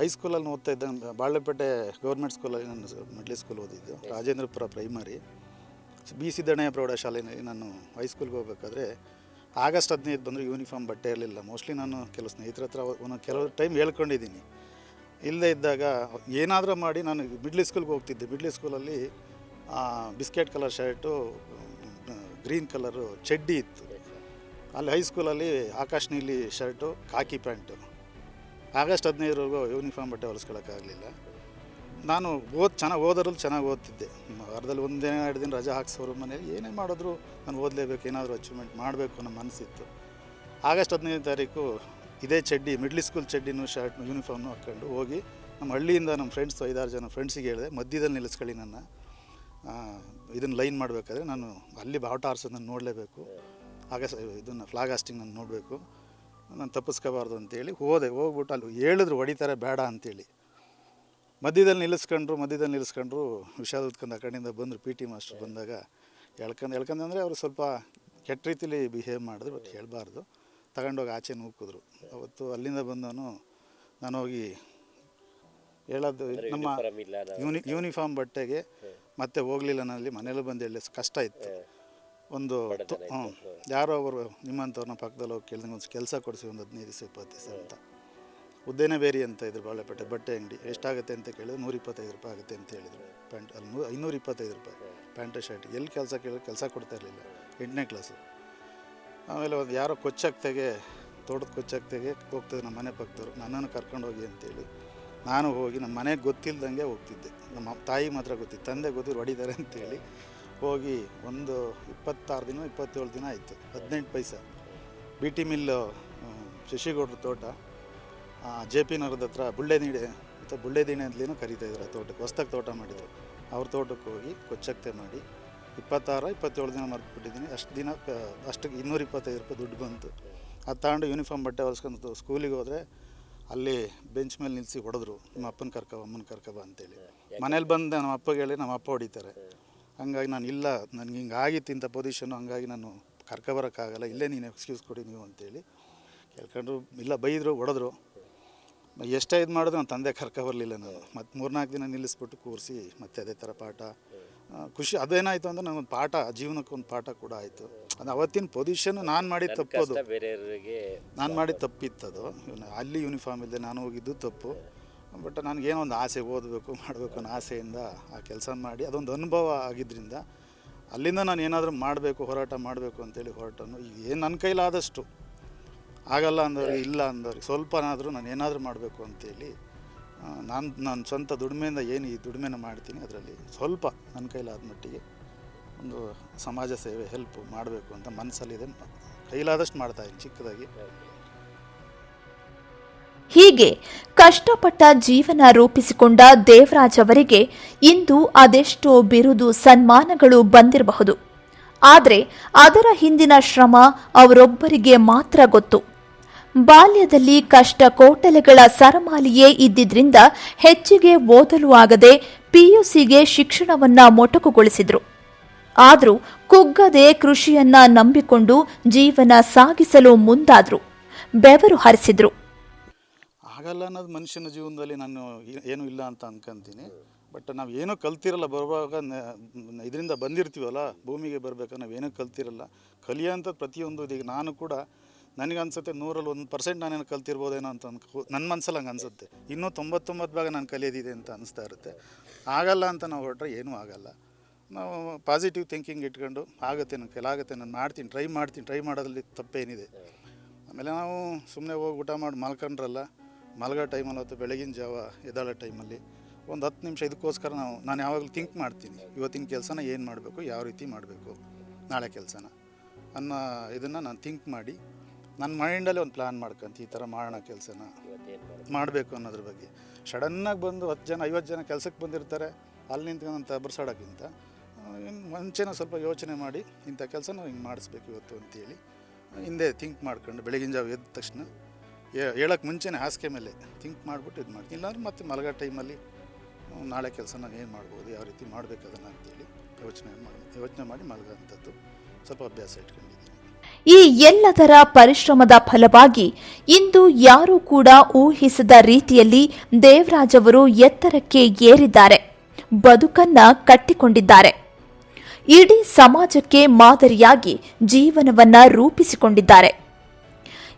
ಹೈಸ್ಕೂಲಲ್ಲಿ ಓದ್ತಾ ಇದ್ದ ಬಾಳೆಪೇಟೆ ಗೌರ್ಮೆಂಟ್ ಸ್ಕೂಲಲ್ಲಿ ನಾನು ಮಿಡ್ಲ್ ಸ್ಕೂಲ್ ಓದಿದ್ದು, ರಾಜೇಂದ್ರಪುರ ಪ್ರೈಮರಿ ಬಿ ಸಿದ್ದಣ್ಣಯ್ಯ ಪ್ರೌಢಶಾಲೆಯಲ್ಲಿ ನಾನು ಹೈಸ್ಕೂಲ್ಗೆ ಹೋಗ್ಬೇಕಾದ್ರೆ ಆಗಸ್ಟ್ ಹದಿನೈದು ಬಂದರೆ ಯೂನಿಫಾರ್ಮ್ ಬಟ್ಟೆ ಇರಲಿಲ್ಲ. ಮೋಸ್ಟ್ಲಿ ನಾನು ಕೆಲವು ಸ್ನೇಹಿತರ ಹತ್ರ ಕೆಲವು ಟೈಮ್ ಹೇಳ್ಕೊಂಡಿದ್ದೀನಿ. ಇಲ್ಲದೇ ಇದ್ದಾಗ ಏನಾದರೂ ಮಾಡಿ ನಾನು ಮಿಡ್ಲ್ ಸ್ಕೂಲ್ಗೆ ಹೋಗ್ತಿದ್ದೆ. ಮಿಡ್ಲ್ ಸ್ಕೂಲಲ್ಲಿ biscuit colour shirt green colour ಚಡ್ಡಿ ಇತ್ತು. ಅಲ್ಲಿ ಹೈಸ್ಕೂಲಲ್ಲಿ ಆಕಾಶ್ ನೀಲಿ ಶರ್ಟು ಕಾಕಿ ಪ್ಯಾಂಟು ಆಗಸ್ಟ್ ಹದಿನೈದರವರೆಗೂ ಯೂನಿಫಾರ್ಮ್ ಬಟ್ಟೆ ಹೊಲಿಸ್ಕೊಳಕ್ಕಾಗಲಿಲ್ಲ ನಾನು ಓದ್, ಚೆನ್ನಾಗಿ ಓದೋದ್ರಲ್ಲಿ ಚೆನ್ನಾಗಿ ಓದ್ತಿದ್ದೆ. ವಾರದಲ್ಲಿ ಒಂದು ದಿನ ಎರಡು ದಿನ ರಜಾ ಹಾಕ್ಸೋರು ಮನೇಲಿ ಏನೇ ಮಾಡಿದ್ರು ನಾನು ಓದಲೇಬೇಕು, ಏನಾದರೂ ಅಚೀವ್ಮೆಂಟ್ ಮಾಡಬೇಕು ಅನ್ನೋ ಮನಸ್ಸಿತ್ತು ಆಗಸ್ಟ್ ಹದಿನೈದು ತಾರೀಕು ಇದೇ ಚಡ್ಡಿ ಮಿಡ್ಲ್ ಸ್ಕೂಲ್ ಚಡ್ಡಿನೂ ಶರ್ಟ್ನು ಯೂನಿಫಾರ್ಮ್ನು ಹಾಕ್ಕೊಂಡು ಹೋಗಿ ನಮ್ಮ ಹಳ್ಳಿಯಿಂದ ನಮ್ಮ ಫ್ರೆಂಡ್ಸ್ ಐದಾರು ಜನ ಫ್ರೆಂಡ್ಸಿಗೆ ಹೇಳಿದೆ, ಮಧ್ಯದಲ್ಲಿ ನಿಲ್ಲಿಸ್ಕೊಳ್ಳಿ ನನ್ನ. ಇದನ್ನು ಲೈನ್ ಮಾಡಬೇಕಾದ್ರೆ ನಾನು ಅಲ್ಲಿ ಬಾವುಟ ಆರಿಸೋದನ್ನು ನೋಡಲೇಬೇಕು. ಆಗಸ್ಟ್ ಇದನ್ನು ಫ್ಲಾಗ್ ಹಾಸ್ಟಿಂಗ್ ನಾನು ನೋಡಬೇಕು. ನಾನು ತಪ್ಪಿಸ್ಕೋಬಾರ್ದು ಅಂತೇಳಿ ಹೋದೆ. ಹೋಗ್ಬಿಟ್ಟು ಅಲ್ಲಿ ಹೇಳಿದ್ರು, ಹೊಡಿತಾರೆ ಬೇಡ ಅಂತೇಳಿ. ಮಧ್ಯದಲ್ಲಿ ನಿಲ್ಲಿಸ್ಕೊಂಡ್ರು ಮಧ್ಯದಲ್ಲಿ ನಿಲ್ಲಿಸ್ಕೊಂಡ್ರು ವಿಷಾದ ಉತ್ಕೊಂಡು ಆ ಕಡೆಯಿಂದ ಬಂದರು ಪಿ ಟಿ ಮಾಸ್ಟರ್ ಬಂದಾಗ. ಹೇಳ್ಕೊಂಡು ಎಳ್ಕೊಂಡು ಅಂದರೆ ಅವರು ಸ್ವಲ್ಪ ಕೆಟ್ಟ ರೀತಿಲಿ ಬಿಹೇವ್ ಮಾಡಿದ್ರು ಬಟ್ ಹೇಳಬಾರ್ದು. ತಗೊಂಡೋಗಿ ಆಚೆ ನೂಕಿದ್ರು ಅವತ್ತು ಅಲ್ಲಿಂದ ಬಂದವನು ನಾನು ಹೋಗಿ ಹೇಳೋದು ನಮ್ಮ ಯೂನಿ ಯೂನಿಫಾರ್ಮ್ ಬಟ್ಟೆಗೆ ಮತ್ತೆ ಹೋಗಲಿಲ್ಲ ನಾನಲ್ಲಿ ಮನೇಲಿ ಬಂದು ಹೇಳಿ ಕಷ್ಟ ಇತ್ತು. ಒಂದು ಹ್ಞೂ ಯಾರೋ ಅವರು ನಿಮ್ಮಂಥವ್ರನ್ನ ಪಕ್ಕದಲ್ಲಿ ಹೋಗಿ ಕೇಳಿದಂಗೆ ಒಂದು ಕೆಲಸ ಕೊಡಿಸಿ ಒಂದು ಹದಿನೈದು ದಿವಸ ಇಪ್ಪತ್ತು ದಿವಸ ಅಂತ. ಉದ್ದೇನೆ ಬೇರಿ ಅಂತ ಇದ್ರು ಬಾಳೆಪೇಟೆ ಬಟ್ಟೆ ಅಂಗಡಿ. ಎಷ್ಟಾಗುತ್ತೆ ಅಂತ ಕೇಳಿದ್ರು ನೂರ ಇಪ್ಪತ್ತೈದು ರೂಪಾಯಿ ಆಗುತ್ತೆ ಅಂತ ಹೇಳಿದರು. ಪ್ಯಾಂಟ್ ಅಲ್ಲಿ ನೂ ಐನೂರ ಇಪ್ಪತ್ತೈದು ರೂಪಾಯಿ. Pant shirt. ಎಲ್ಲಿ ಕೆಲಸ ಕೇಳಿದ್ರು ಕೆಲಸ ಕೊಡ್ತಾ ಇರಲಿಲ್ಲ. ಎಂಟನೇ ಕ್ಲಾಸು ಆಮೇಲೆ ಒಂದು ಯಾರೋ ಕೊಚ್ಚಕ್ತೆಗೆ, ತೋಟದ ಕೊಚ್ಚಕ್ತೆಗೆ ಹೋಗ್ತಿದ್ರು ನಮ್ಮ ಮನೆ ಪಕ್ಕದವ್ರು ನನ್ನನ್ನು ಕರ್ಕೊಂಡು ಹೋಗಿ ಅಂತೇಳಿ ನಾನು ಹೋಗಿ ನಮ್ಮ ಮನೆಗೆ ಗೊತ್ತಿಲ್ದಂಗೆ ಹೋಗ್ತಿದ್ದೆ. ನಮ್ಮ ತಾಯಿ ಮಾತ್ರ ಗೊತ್ತಿತ್ತು. ತಂದೆ ಗೊತ್ತಿರು ಹೊಡಿತಾರೆ ಅಂತೇಳಿ ಹೋಗಿ ಒಂದು ಇಪ್ಪತ್ತಾರು ದಿನ, ಇಪ್ಪತ್ತೇಳು ದಿನ ಆಯಿತು. ಹದಿನೆಂಟು ಪೈಸ. ಬಿ ಟಿ ಮಿಲ್ಲು ಶಶಿಗೌಡ್ರ ತೋಟ ಜೆ ಪಿ ನಗರದ ಹತ್ರ ಬುಳ್ಳೆದೀಣೆ ಅಥವಾ ಬುಳ್ಳೆದೀಣೆ ಅಂತಲೇ ಕರಿತಾಯಿದ್ರು ಆ ತೋಟಕ್ಕೆ. ಹೊಸ್ದಾಗಿ ತೋಟ ಮಾಡಿದರು. ಅವ್ರ ತೋಟಕ್ಕೆ ಹೋಗಿ ಕೊಚ್ಚಕ್ತೆ ಮಾಡಿ ಇಪ್ಪತ್ತಾರು, ಇಪ್ಪತ್ತೇಳು ದಿನ ಮರ್ತ್ಬಿಟ್ಟಿದ್ದೀನಿ ಅಷ್ಟು ದಿನ ಅಷ್ಟಕ್ಕೆ ಇನ್ನೂರ ಇಪ್ಪತ್ತೈದು ರೂಪಾಯಿ ದುಡ್ಡು ಬಂತು. ಅದು ತಗೊಂಡು ಯೂನಿಫಾರ್ಮ್ ಬಟ್ಟೆ ಹೊಲಿಸ್ಕೊಂಡು ಸ್ಕೂಲಿಗೆ ಹೋದರೆ ಅಲ್ಲಿ ಬೆಂಚ್ ಮೇಲೆ ನಿಲ್ಲಿಸಿ ಹೊಡೆದ್ರು, ನಿಮ್ಮ ಅಪ್ಪನ ಕರ್ಕ ಅಮ್ಮನ ಕರ್ಕೊ ಬಾ ಅಂತೇಳಿ. ಮನೇಲಿ ಬಂದು ನಮ್ಮ ಅಪ್ಪಗೆ ಹೇಳಿ ನಮ್ಮ ಅಪ್ಪ ಹೊಡಿತಾರೆ. ಹಂಗಾಗಿ ನಾನು ಇಲ್ಲ, ನನಗೆ ಹಿಂಗೆ ಆಗಿತ್ತು ಇಂಥ ಪೊಸಿಷನ್ನು ಹಂಗಾಗಿ ನಾನು ಕರ್ಕ ಬರೋಕ್ಕಾಗಲ್ಲ. ಇಲ್ಲೇ ನೀನು ಎಕ್ಸ್ಕ್ಯೂಸ್ ಕೊಡಿ ನೀವು ಅಂತೇಳಿ ಕೇಳ್ಕೊಂಡ್ರು. ಇಲ್ಲ, ಬೈದರು, ಹೊಡೆದ್ರು. ಎಷ್ಟೇ ಇದು ಮಾಡಿದ್ರು ನನ್ನ ತಂದೆ ಕರ್ಕ ಬರಲಿಲ್ಲ ನಾನು ಮತ್ತು ಮೂರ್ನಾಲ್ಕು ದಿನ ನಿಲ್ಲಿಸ್ಬಿಟ್ಟು ಕೂರಿಸಿ ಮತ್ತೆ ಅದೇ ಥರ ಪಾಠ. ಖುಷಿ. ಅದೇನಾಯಿತು ಅಂದರೆ ನನಗೊಂದು ಪಾಠ ಜೀವನಕ್ಕೆ ಒಂದು ಪಾಠ ಕೂಡ ಆಯಿತು. ಅದು ಅವತ್ತಿನ ಪೊಸಿಷನ್ ನಾನು ಮಾಡಿ ತಪ್ಪದು ನಾನು ಮಾಡಿ ತಪ್ಪಿತ್ತದು ಇವ್ನು ಅಲ್ಲಿ ಯೂನಿಫಾರ್ಮ್ ಇಲ್ಲದೆ ನಾನು ಹೋಗಿದ್ದು ತಪ್ಪು. ಬಟ್ ನನಗೇನೋ ಒಂದು ಆಸೆ ಓದಬೇಕು ಮಾಡಬೇಕು ಅನ್ನೋ ಆಸೆಯಿಂದ ಆ ಕೆಲಸ ಮಾಡಿ ಅದೊಂದು ಅನುಭವ ಆಗಿದ್ದರಿಂದ ಅಲ್ಲಿಂದ ನಾನು ಏನಾದರೂ ಮಾಡಬೇಕು ಹೋರಾಟ ಮಾಡಬೇಕು ಅಂತೇಳಿ ಹೋರಾಟನು. ಈಗ ಏನು ನನ್ನ ಕೈಲಾದಷ್ಟು. ಆಗಲ್ಲ ಅಂದವ್ರಿಗೆ ಇಲ್ಲ ಅಂದವ್ರಿಗೆ ಸ್ವಲ್ಪನಾದರೂ ನಾನು ಏನಾದರೂ ಮಾಡಬೇಕು ಅಂತೇಳಿ ನಾನು ನನ್ನ ಸ್ವಂತ ದುಡಿಮೆಯಿಂದ ಏನು ಈ ದುಡಿಮೆನ ಮಾಡ್ತೀನಿ ಅದರಲ್ಲಿ ಸ್ವಲ್ಪ ನನ್ನ ಕೈಲಾದ ಮಟ್ಟಿಗೆ ಒಂದು ಸಮಾಜ ಸೇವೆ ಹೆಲ್ಪ್ ಮಾಡಬೇಕು ಅಂತ ಮನಸ್ಸಲ್ಲಿದೆ ಕೈಲಾದಷ್ಟು ಮಾಡ್ತಾಯಿದ್ದೀನಿ ಚಿಕ್ಕದಾಗಿ. ಹೀಗೆ ಕಷ್ಟಪಟ್ಟ ಜೀವನ ರೂಪಿಸಿಕೊಂಡ ದೇವರಾಜ್ ಅವರಿಗೆ ಇಂದು ಅದೆಷ್ಟೋ ಬಿರುದು ಸನ್ಮಾನಗಳು ಬಂದಿರಬಹುದು. ಆದರೆ ಅದರ ಹಿಂದಿನ ಶ್ರಮ ಅವರೊಬ್ಬರಿಗೆ ಮಾತ್ರ ಗೊತ್ತು. ಬಾಲ್ಯದಲ್ಲಿ ಕಷ್ಟ ಕೋಟಲೆಗಳ ಸರಮಾಲಿಯೇ ಇದ್ದಿದ್ರಿಂದ ಹೆಚ್ಚಿಗೆ ಓದಲು ಆಗದೆ ಪಿಯುಸಿಗೆ ಶಿಕ್ಷಣವನ್ನ ಮೊಟಕುಗೊಳಿಸಿದ್ರು. ಆದರೂ ಕುಗ್ಗದೆ ಕೃಷಿಯನ್ನ ನಂಬಿಕೊಂಡು ಜೀವನ ಸಾಗಿಸಲು ಮುಂದಾದ್ರು. ಬೆವರು ಹರಿಸಿದ್ರು. ಆಗಲ್ಲ ಅನ್ನೋದು ಮನುಷ್ಯನ ಜೀವನದಲ್ಲಿ ನಾನು ಏನು ಇಲ್ಲ ಅಂತ ಅನ್ಕೊಂತೀನಿ. ಬಟ್ ನಾವು ಏನೋ ಕಲ್ತಿರಲ್ಲ, ಬರುವಾಗ ಇದರಿಂದ ಬಂದಿರ್ತೀವಲ್ಲ, ಭೂಮಿಗೆ ಬರಬೇಕು ನಾವು ಏನೂ ಕಲ್ತಿರಲ್ಲ. ಕಲಿಯೋಂಥದ್ದು ಪ್ರತಿಯೊಂದು ಇದೀಗ ನಾನು ಕೂಡ ನನಗೆ ಅನ್ಸುತ್ತೆ ನೂರಲ್ಲಿ ಒಂದು ಪರ್ಸೆಂಟ್ ನಾನೇನು ಕಲ್ತಿರ್ಬೋದೇನೋ ಅಂತ ಅನ್ಕೋ ನನ್ನ ಮನಸ್ಸಲ್ಲಿ ಹಂಗೆ ಅನ್ಸುತ್ತೆ. ಇನ್ನೂ ತೊಂಬತ್ತೊಂಬತ್ತು ಭಾಗ ನಾನು ಕಲಿಯೋದಿದೆ ಅಂತ ಅನಿಸ್ತಾ ಇರುತ್ತೆ. ಆಗಲ್ಲ ಅಂತ ನಾವು ಹೊರಟ್ರೆ ಏನೂ ಆಗಲ್ಲ. ನಾವು ಪಾಸಿಟಿವ್ ಥಿಂಕಿಂಗ್ ಇಟ್ಕೊಂಡು ಆಗುತ್ತೆ ನನ್ನ ಕೆಲಾಗುತ್ತೆ ನಾನು ಮಾಡ್ತೀನಿ ಟ್ರೈ ಮಾಡ್ತೀನಿ ಟ್ರೈ ಮಾಡೋದ್ರಲ್ಲಿ ತಪ್ಪೇನಿದೆ. ಆಮೇಲೆ ನಾವು ಸುಮ್ಮನೆ ಹೋಗಿ ಊಟ ಮಾಡಿ, ಮಲ್ಕೊಂಡ್ರಲ್ಲ, ಮಲಗೋ ಟೈಮಲ್ಲಿ ಅಥವಾ ಬೆಳಗಿನ ಜಾವ ಎದ್ದಾಳೋ ಟೈಮಲ್ಲಿ ಒಂದು ಹತ್ತು ನಿಮಿಷ ಇದಕ್ಕೋಸ್ಕರ ನಾವು, ನಾನು ಯಾವಾಗಲೂ ಥಿಂಕ್ ಮಾಡ್ತೀನಿ. ಇವತ್ತಿನ ಕೆಲಸನ ಏನು ಮಾಡಬೇಕು, ಯಾವ ರೀತಿ ಮಾಡಬೇಕು, ನಾಳೆ ಕೆಲಸನ ಅನ್ನೋ ಇದನ್ನು ನಾನು ಥಿಂಕ್ ಮಾಡಿ ನನ್ನ ಮೈಂಡಲ್ಲಿ ಒಂದು ಪ್ಲ್ಯಾನ್ ಮಾಡ್ಕೊಂತ ಈ ಥರ ಮಾಡೋಣ ಕೆಲಸನ. ಮಾಡಬೇಕು ಅನ್ನೋದ್ರ ಬಗ್ಗೆ. ಸಡನ್ನಾಗಿ ಬಂದು ಹತ್ತು ಜನ, ಐವತ್ತು ಜನ ಕೆಲಸಕ್ಕೆ ಬಂದಿರ್ತಾರೆ, ಅಲ್ಲಿ ನಿಂತ್ಕೊಂಡಂತ ಬರ್ಸಾಡೋಕ್ಕಿಂತ ಮುಂಚೆನೇ ಸ್ವಲ್ಪ ಯೋಚನೆ ಮಾಡಿ ಇಂಥ ಕೆಲಸನ ಹಿಂಗೆ ಮಾಡಿಸ್ಬೇಕು ಇವತ್ತು ಅಂತೇಳಿ ಹಿಂದೆ ಥಿಂಕ್ ಮಾಡ್ಕೊಂಡು ಬೆಳಗಿನ ಜಾವ ಎದ್ದ ತಕ್ಷಣ ಹೇಳೋಕ್ಕೆ ಮುಂಚೆನೇ ಹಾಸಿಗೆ ಮೇಲೆ ಥಿಂಕ್ ಮಾಡಿಬಿಟ್ಟು ಇದು ಮಾಡ್ತೀನಿ. ಇಲ್ಲಾಂದ್ರೆ ಮತ್ತೆ ಮಲಗೋ ಟೈಮಲ್ಲಿ ನಾಳೆ ಕೆಲಸ ನಾನು ಏನು ಮಾಡ್ಬೋದು, ಯಾವ ರೀತಿ ಮಾಡಬೇಕು ಅದನ್ನು ಅಂತೇಳಿ ಯೋಚನೆ ಮಾಡಿ ಯೋಚನೆ ಮಾಡಿ ಮಲಗೋಂಥದ್ದು ಸ್ವಲ್ಪ ಅಭ್ಯಾಸ ಇಟ್ಕೊಂಡಿದ್ದೀನಿ. ಈ ಎಲ್ಲದರ ಪರಿಶ್ರಮದ ಫಲವಾಗಿ ಇಂದು ಯಾರೂ ಕೂಡ ಊಹಿಸದ ರೀತಿಯಲ್ಲಿ ದೇವರಾಜ್ ಅವರು ಎತ್ತರಕ್ಕೆ ಏರಿದ್ದಾರೆ, ಬದುಕನ್ನ ಕಟ್ಟಿಕೊಂಡಿದ್ದಾರೆ. ಇಡೀ ಸಮಾಜಕ್ಕೆ ಮಾದರಿಯಾಗಿ ಜೀವನವನ್ನ ರೂಪಿಸಿಕೊಂಡಿದ್ದಾರೆ.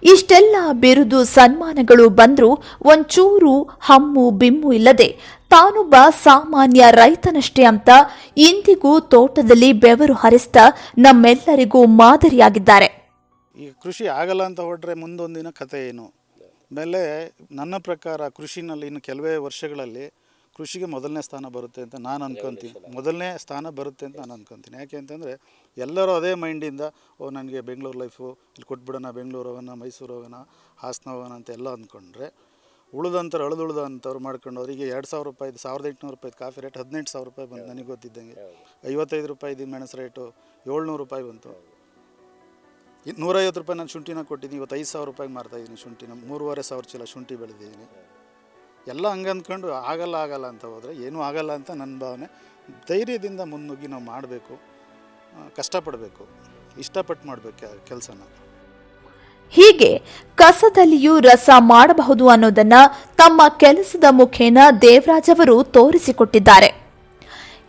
ಇಷ್ಟೆಲ್ಲ ಬಿರುದು ಸನ್ಮಾನಗಳು ಬಂದರೂ ಒಂಚೂರು ಹಮ್ಮು ಬಿಮ್ಮು ಇಲ್ಲದೆ ತಾನೊಬ್ಬ ಸಾಮಾನ್ಯ ರೈತನಷ್ಟೇ ಅಂತ ಇಂದಿಗೂ ತೋಟದಲ್ಲಿ ಬೆವರು ಹರಿಸ್ತಾ ನಮ್ಮೆಲ್ಲರಿಗೂ ಮಾದರಿಯಾಗಿದ್ದಾರೆ. ಈಗ ಕೃಷಿ ಆಗಲ್ಲ ಅಂತ ಹೊರಟ್ರೆ ಮುಂದೊಂದಿನ ಕತೆ ಏನು? ಮೇಲೆ ನನ್ನ ಪ್ರಕಾರ ಕೃಷಿನಲ್ಲಿ ಇನ್ನು ಕೆಲವೇ ವರ್ಷಗಳಲ್ಲಿ ಕೃಷಿಗೆ ಮೊದಲನೇ ಸ್ಥಾನ ಬರುತ್ತೆ ಅಂತ ನಾನು ಅನ್ಕೊಂತೀನಿ. ಮೊದಲನೇ ಸ್ಥಾನ ಬರುತ್ತೆ ಅಂತ ನಾನು ಅನ್ಕೊಂತೀನಿ. ಯಾಕೆ ಅಂತಂದರೆ ಎಲ್ಲರೂ ಅದೇ ಮೈಂಡಿಂದ, ಓ, ನನಗೆ ಬೆಂಗಳೂರು ಲೈಫು ಇಲ್ಲಿ ಕೊಟ್ಬಿಡೋಣ, ಬೆಂಗಳೂರು ಹೋಗೋಣ, ಮೈಸೂರು ಹೋಗೋಣ, ಹಾಸನ ಹೋಗೋಣ ಅಂತ ಎಲ್ಲ ಅಂದ್ಕೊಂಡ್ರೆ, ಉಳಿದಂಥವ್ರು, ಅಳದುಳ್ದ ಅಂಥವ್ರು ಮಾಡ್ಕೊಂಡು ಅವರಿಗೆ ಎರಡು ಸಾವಿರ ರೂಪಾಯಿದು, ಸಾವಿರದ ಎಂಟುನೂರು ರೂಪಾಯಿದು ಕಾಫಿ ರೇಟ್ ಹದಿನೆಂಟು ಸಾವಿರ ರೂಪಾಯಿ ಬಂತು ನನಗೆ ಗೊತ್ತಿದ್ದಂಗೆ. ಐವತ್ತೈದು ರೂಪಾಯಿದು ಮೆಣಸು ರೇಟು ಏಳ್ನೂರು ರೂಪಾಯಿ ಬಂತು. ನೂರೈವತ್ತು ರೂಪಾಯಿ ನಾನು ಶುಂಠಿನ ಕೊಟ್ಟಿದ್ದೀನಿ, ಇವತ್ತು ಐದು ಸಾವಿರ ರೂಪಾಯಿಗೆ ಮಾರ್ತಾ ಇದ್ದೀನಿ ಶುಂಠಿನ, ಮೂರುವರೆ ಸಾವಿರ ಚೀಲ ಶುಂಠಿ ಬೆಳೆದಿದ್ದೀನಿ. ಎಲ್ಲ ಹಂಗೆ ಅಂದ್ಕೊಂಡು, ಆಗಲ್ಲ ಆಗಲ್ಲ ಅಂತ ಹೋದರೆ, ಏನೂ ಆಗಲ್ಲ ಅಂತ ನನ್ನ ಭಾವನೆ. ಧೈರ್ಯದಿಂದ ಮುನ್ನುಗ್ಗಿ ನಾವು ಮಾಡಬೇಕು. ಕಷ್ಟಪಡಬೇಕು, ಇಷ್ಟಪಟ್ಟು ಮಾಡಬೇಕು ಕೆಲಸನ. ಹೀಗೆ ಕಸದಲ್ಲಿಯೂ ರಸ ಮಾಡಬಹುದು ಅನ್ನೋದನ್ನ ತಮ್ಮ ಕೆಲಸದ ಮುಖೇನ ದೇವರಾಜ್ ಅವರು ತೋರಿಸಿಕೊಟ್ಟಿದ್ದಾರೆ.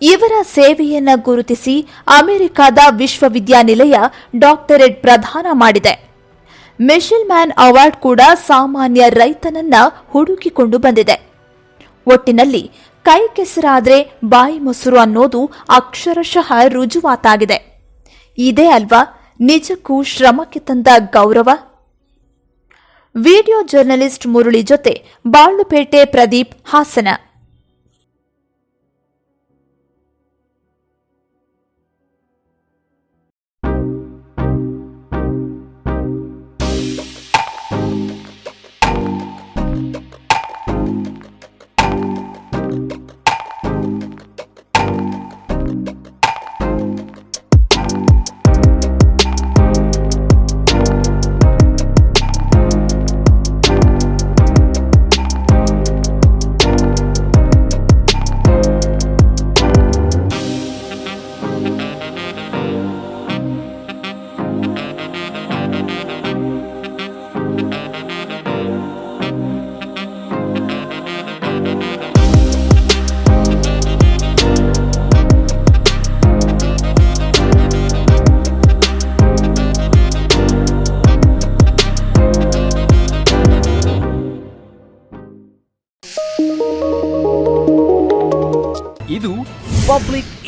ಇವರ ಸೇವೆಯನ್ನ ಗುರುತಿಸಿ ಅಮೆರಿಕದ ವಿಶ್ವವಿದ್ಯಾನಿಲಯ ಡಾಕ್ಟರೇಟ್ ಪ್ರದಾನ ಮಾಡಿದೆ. ಮಿಶೆಲ್ ಮ್ಯಾನ್ ಅವಾರ್ಡ್ ಕೂಡ ಸಾಮಾನ್ಯ ರೈತನನ್ನ ಹುಡುಕಿಕೊಂಡು ಬಂದಿದೆ. ಒಟ್ಟಿನಲ್ಲಿ ಕೈ ಕೆಸರಾದ್ರೆ ಬಾಯಿ ಮೊಸರು ಅನ್ನೋದು ಅಕ್ಷರಶಃ ರುಜುವಾತಾಗಿದೆ. ಇದೇ ಅಲ್ವಾ ನಿಜಕ್ಕೂ ಶ್ರಮಕ್ಕೆ ತಂದ ಗೌರವ? ವಿಡಿಯೋ ಜರ್ನಲಿಸ್ಟ್ ಮುರಳಿ ಜೊತೆ ಬಾಳುಪೇಟೆ ಪ್ರದೀಪ್ ಹಾಸನ.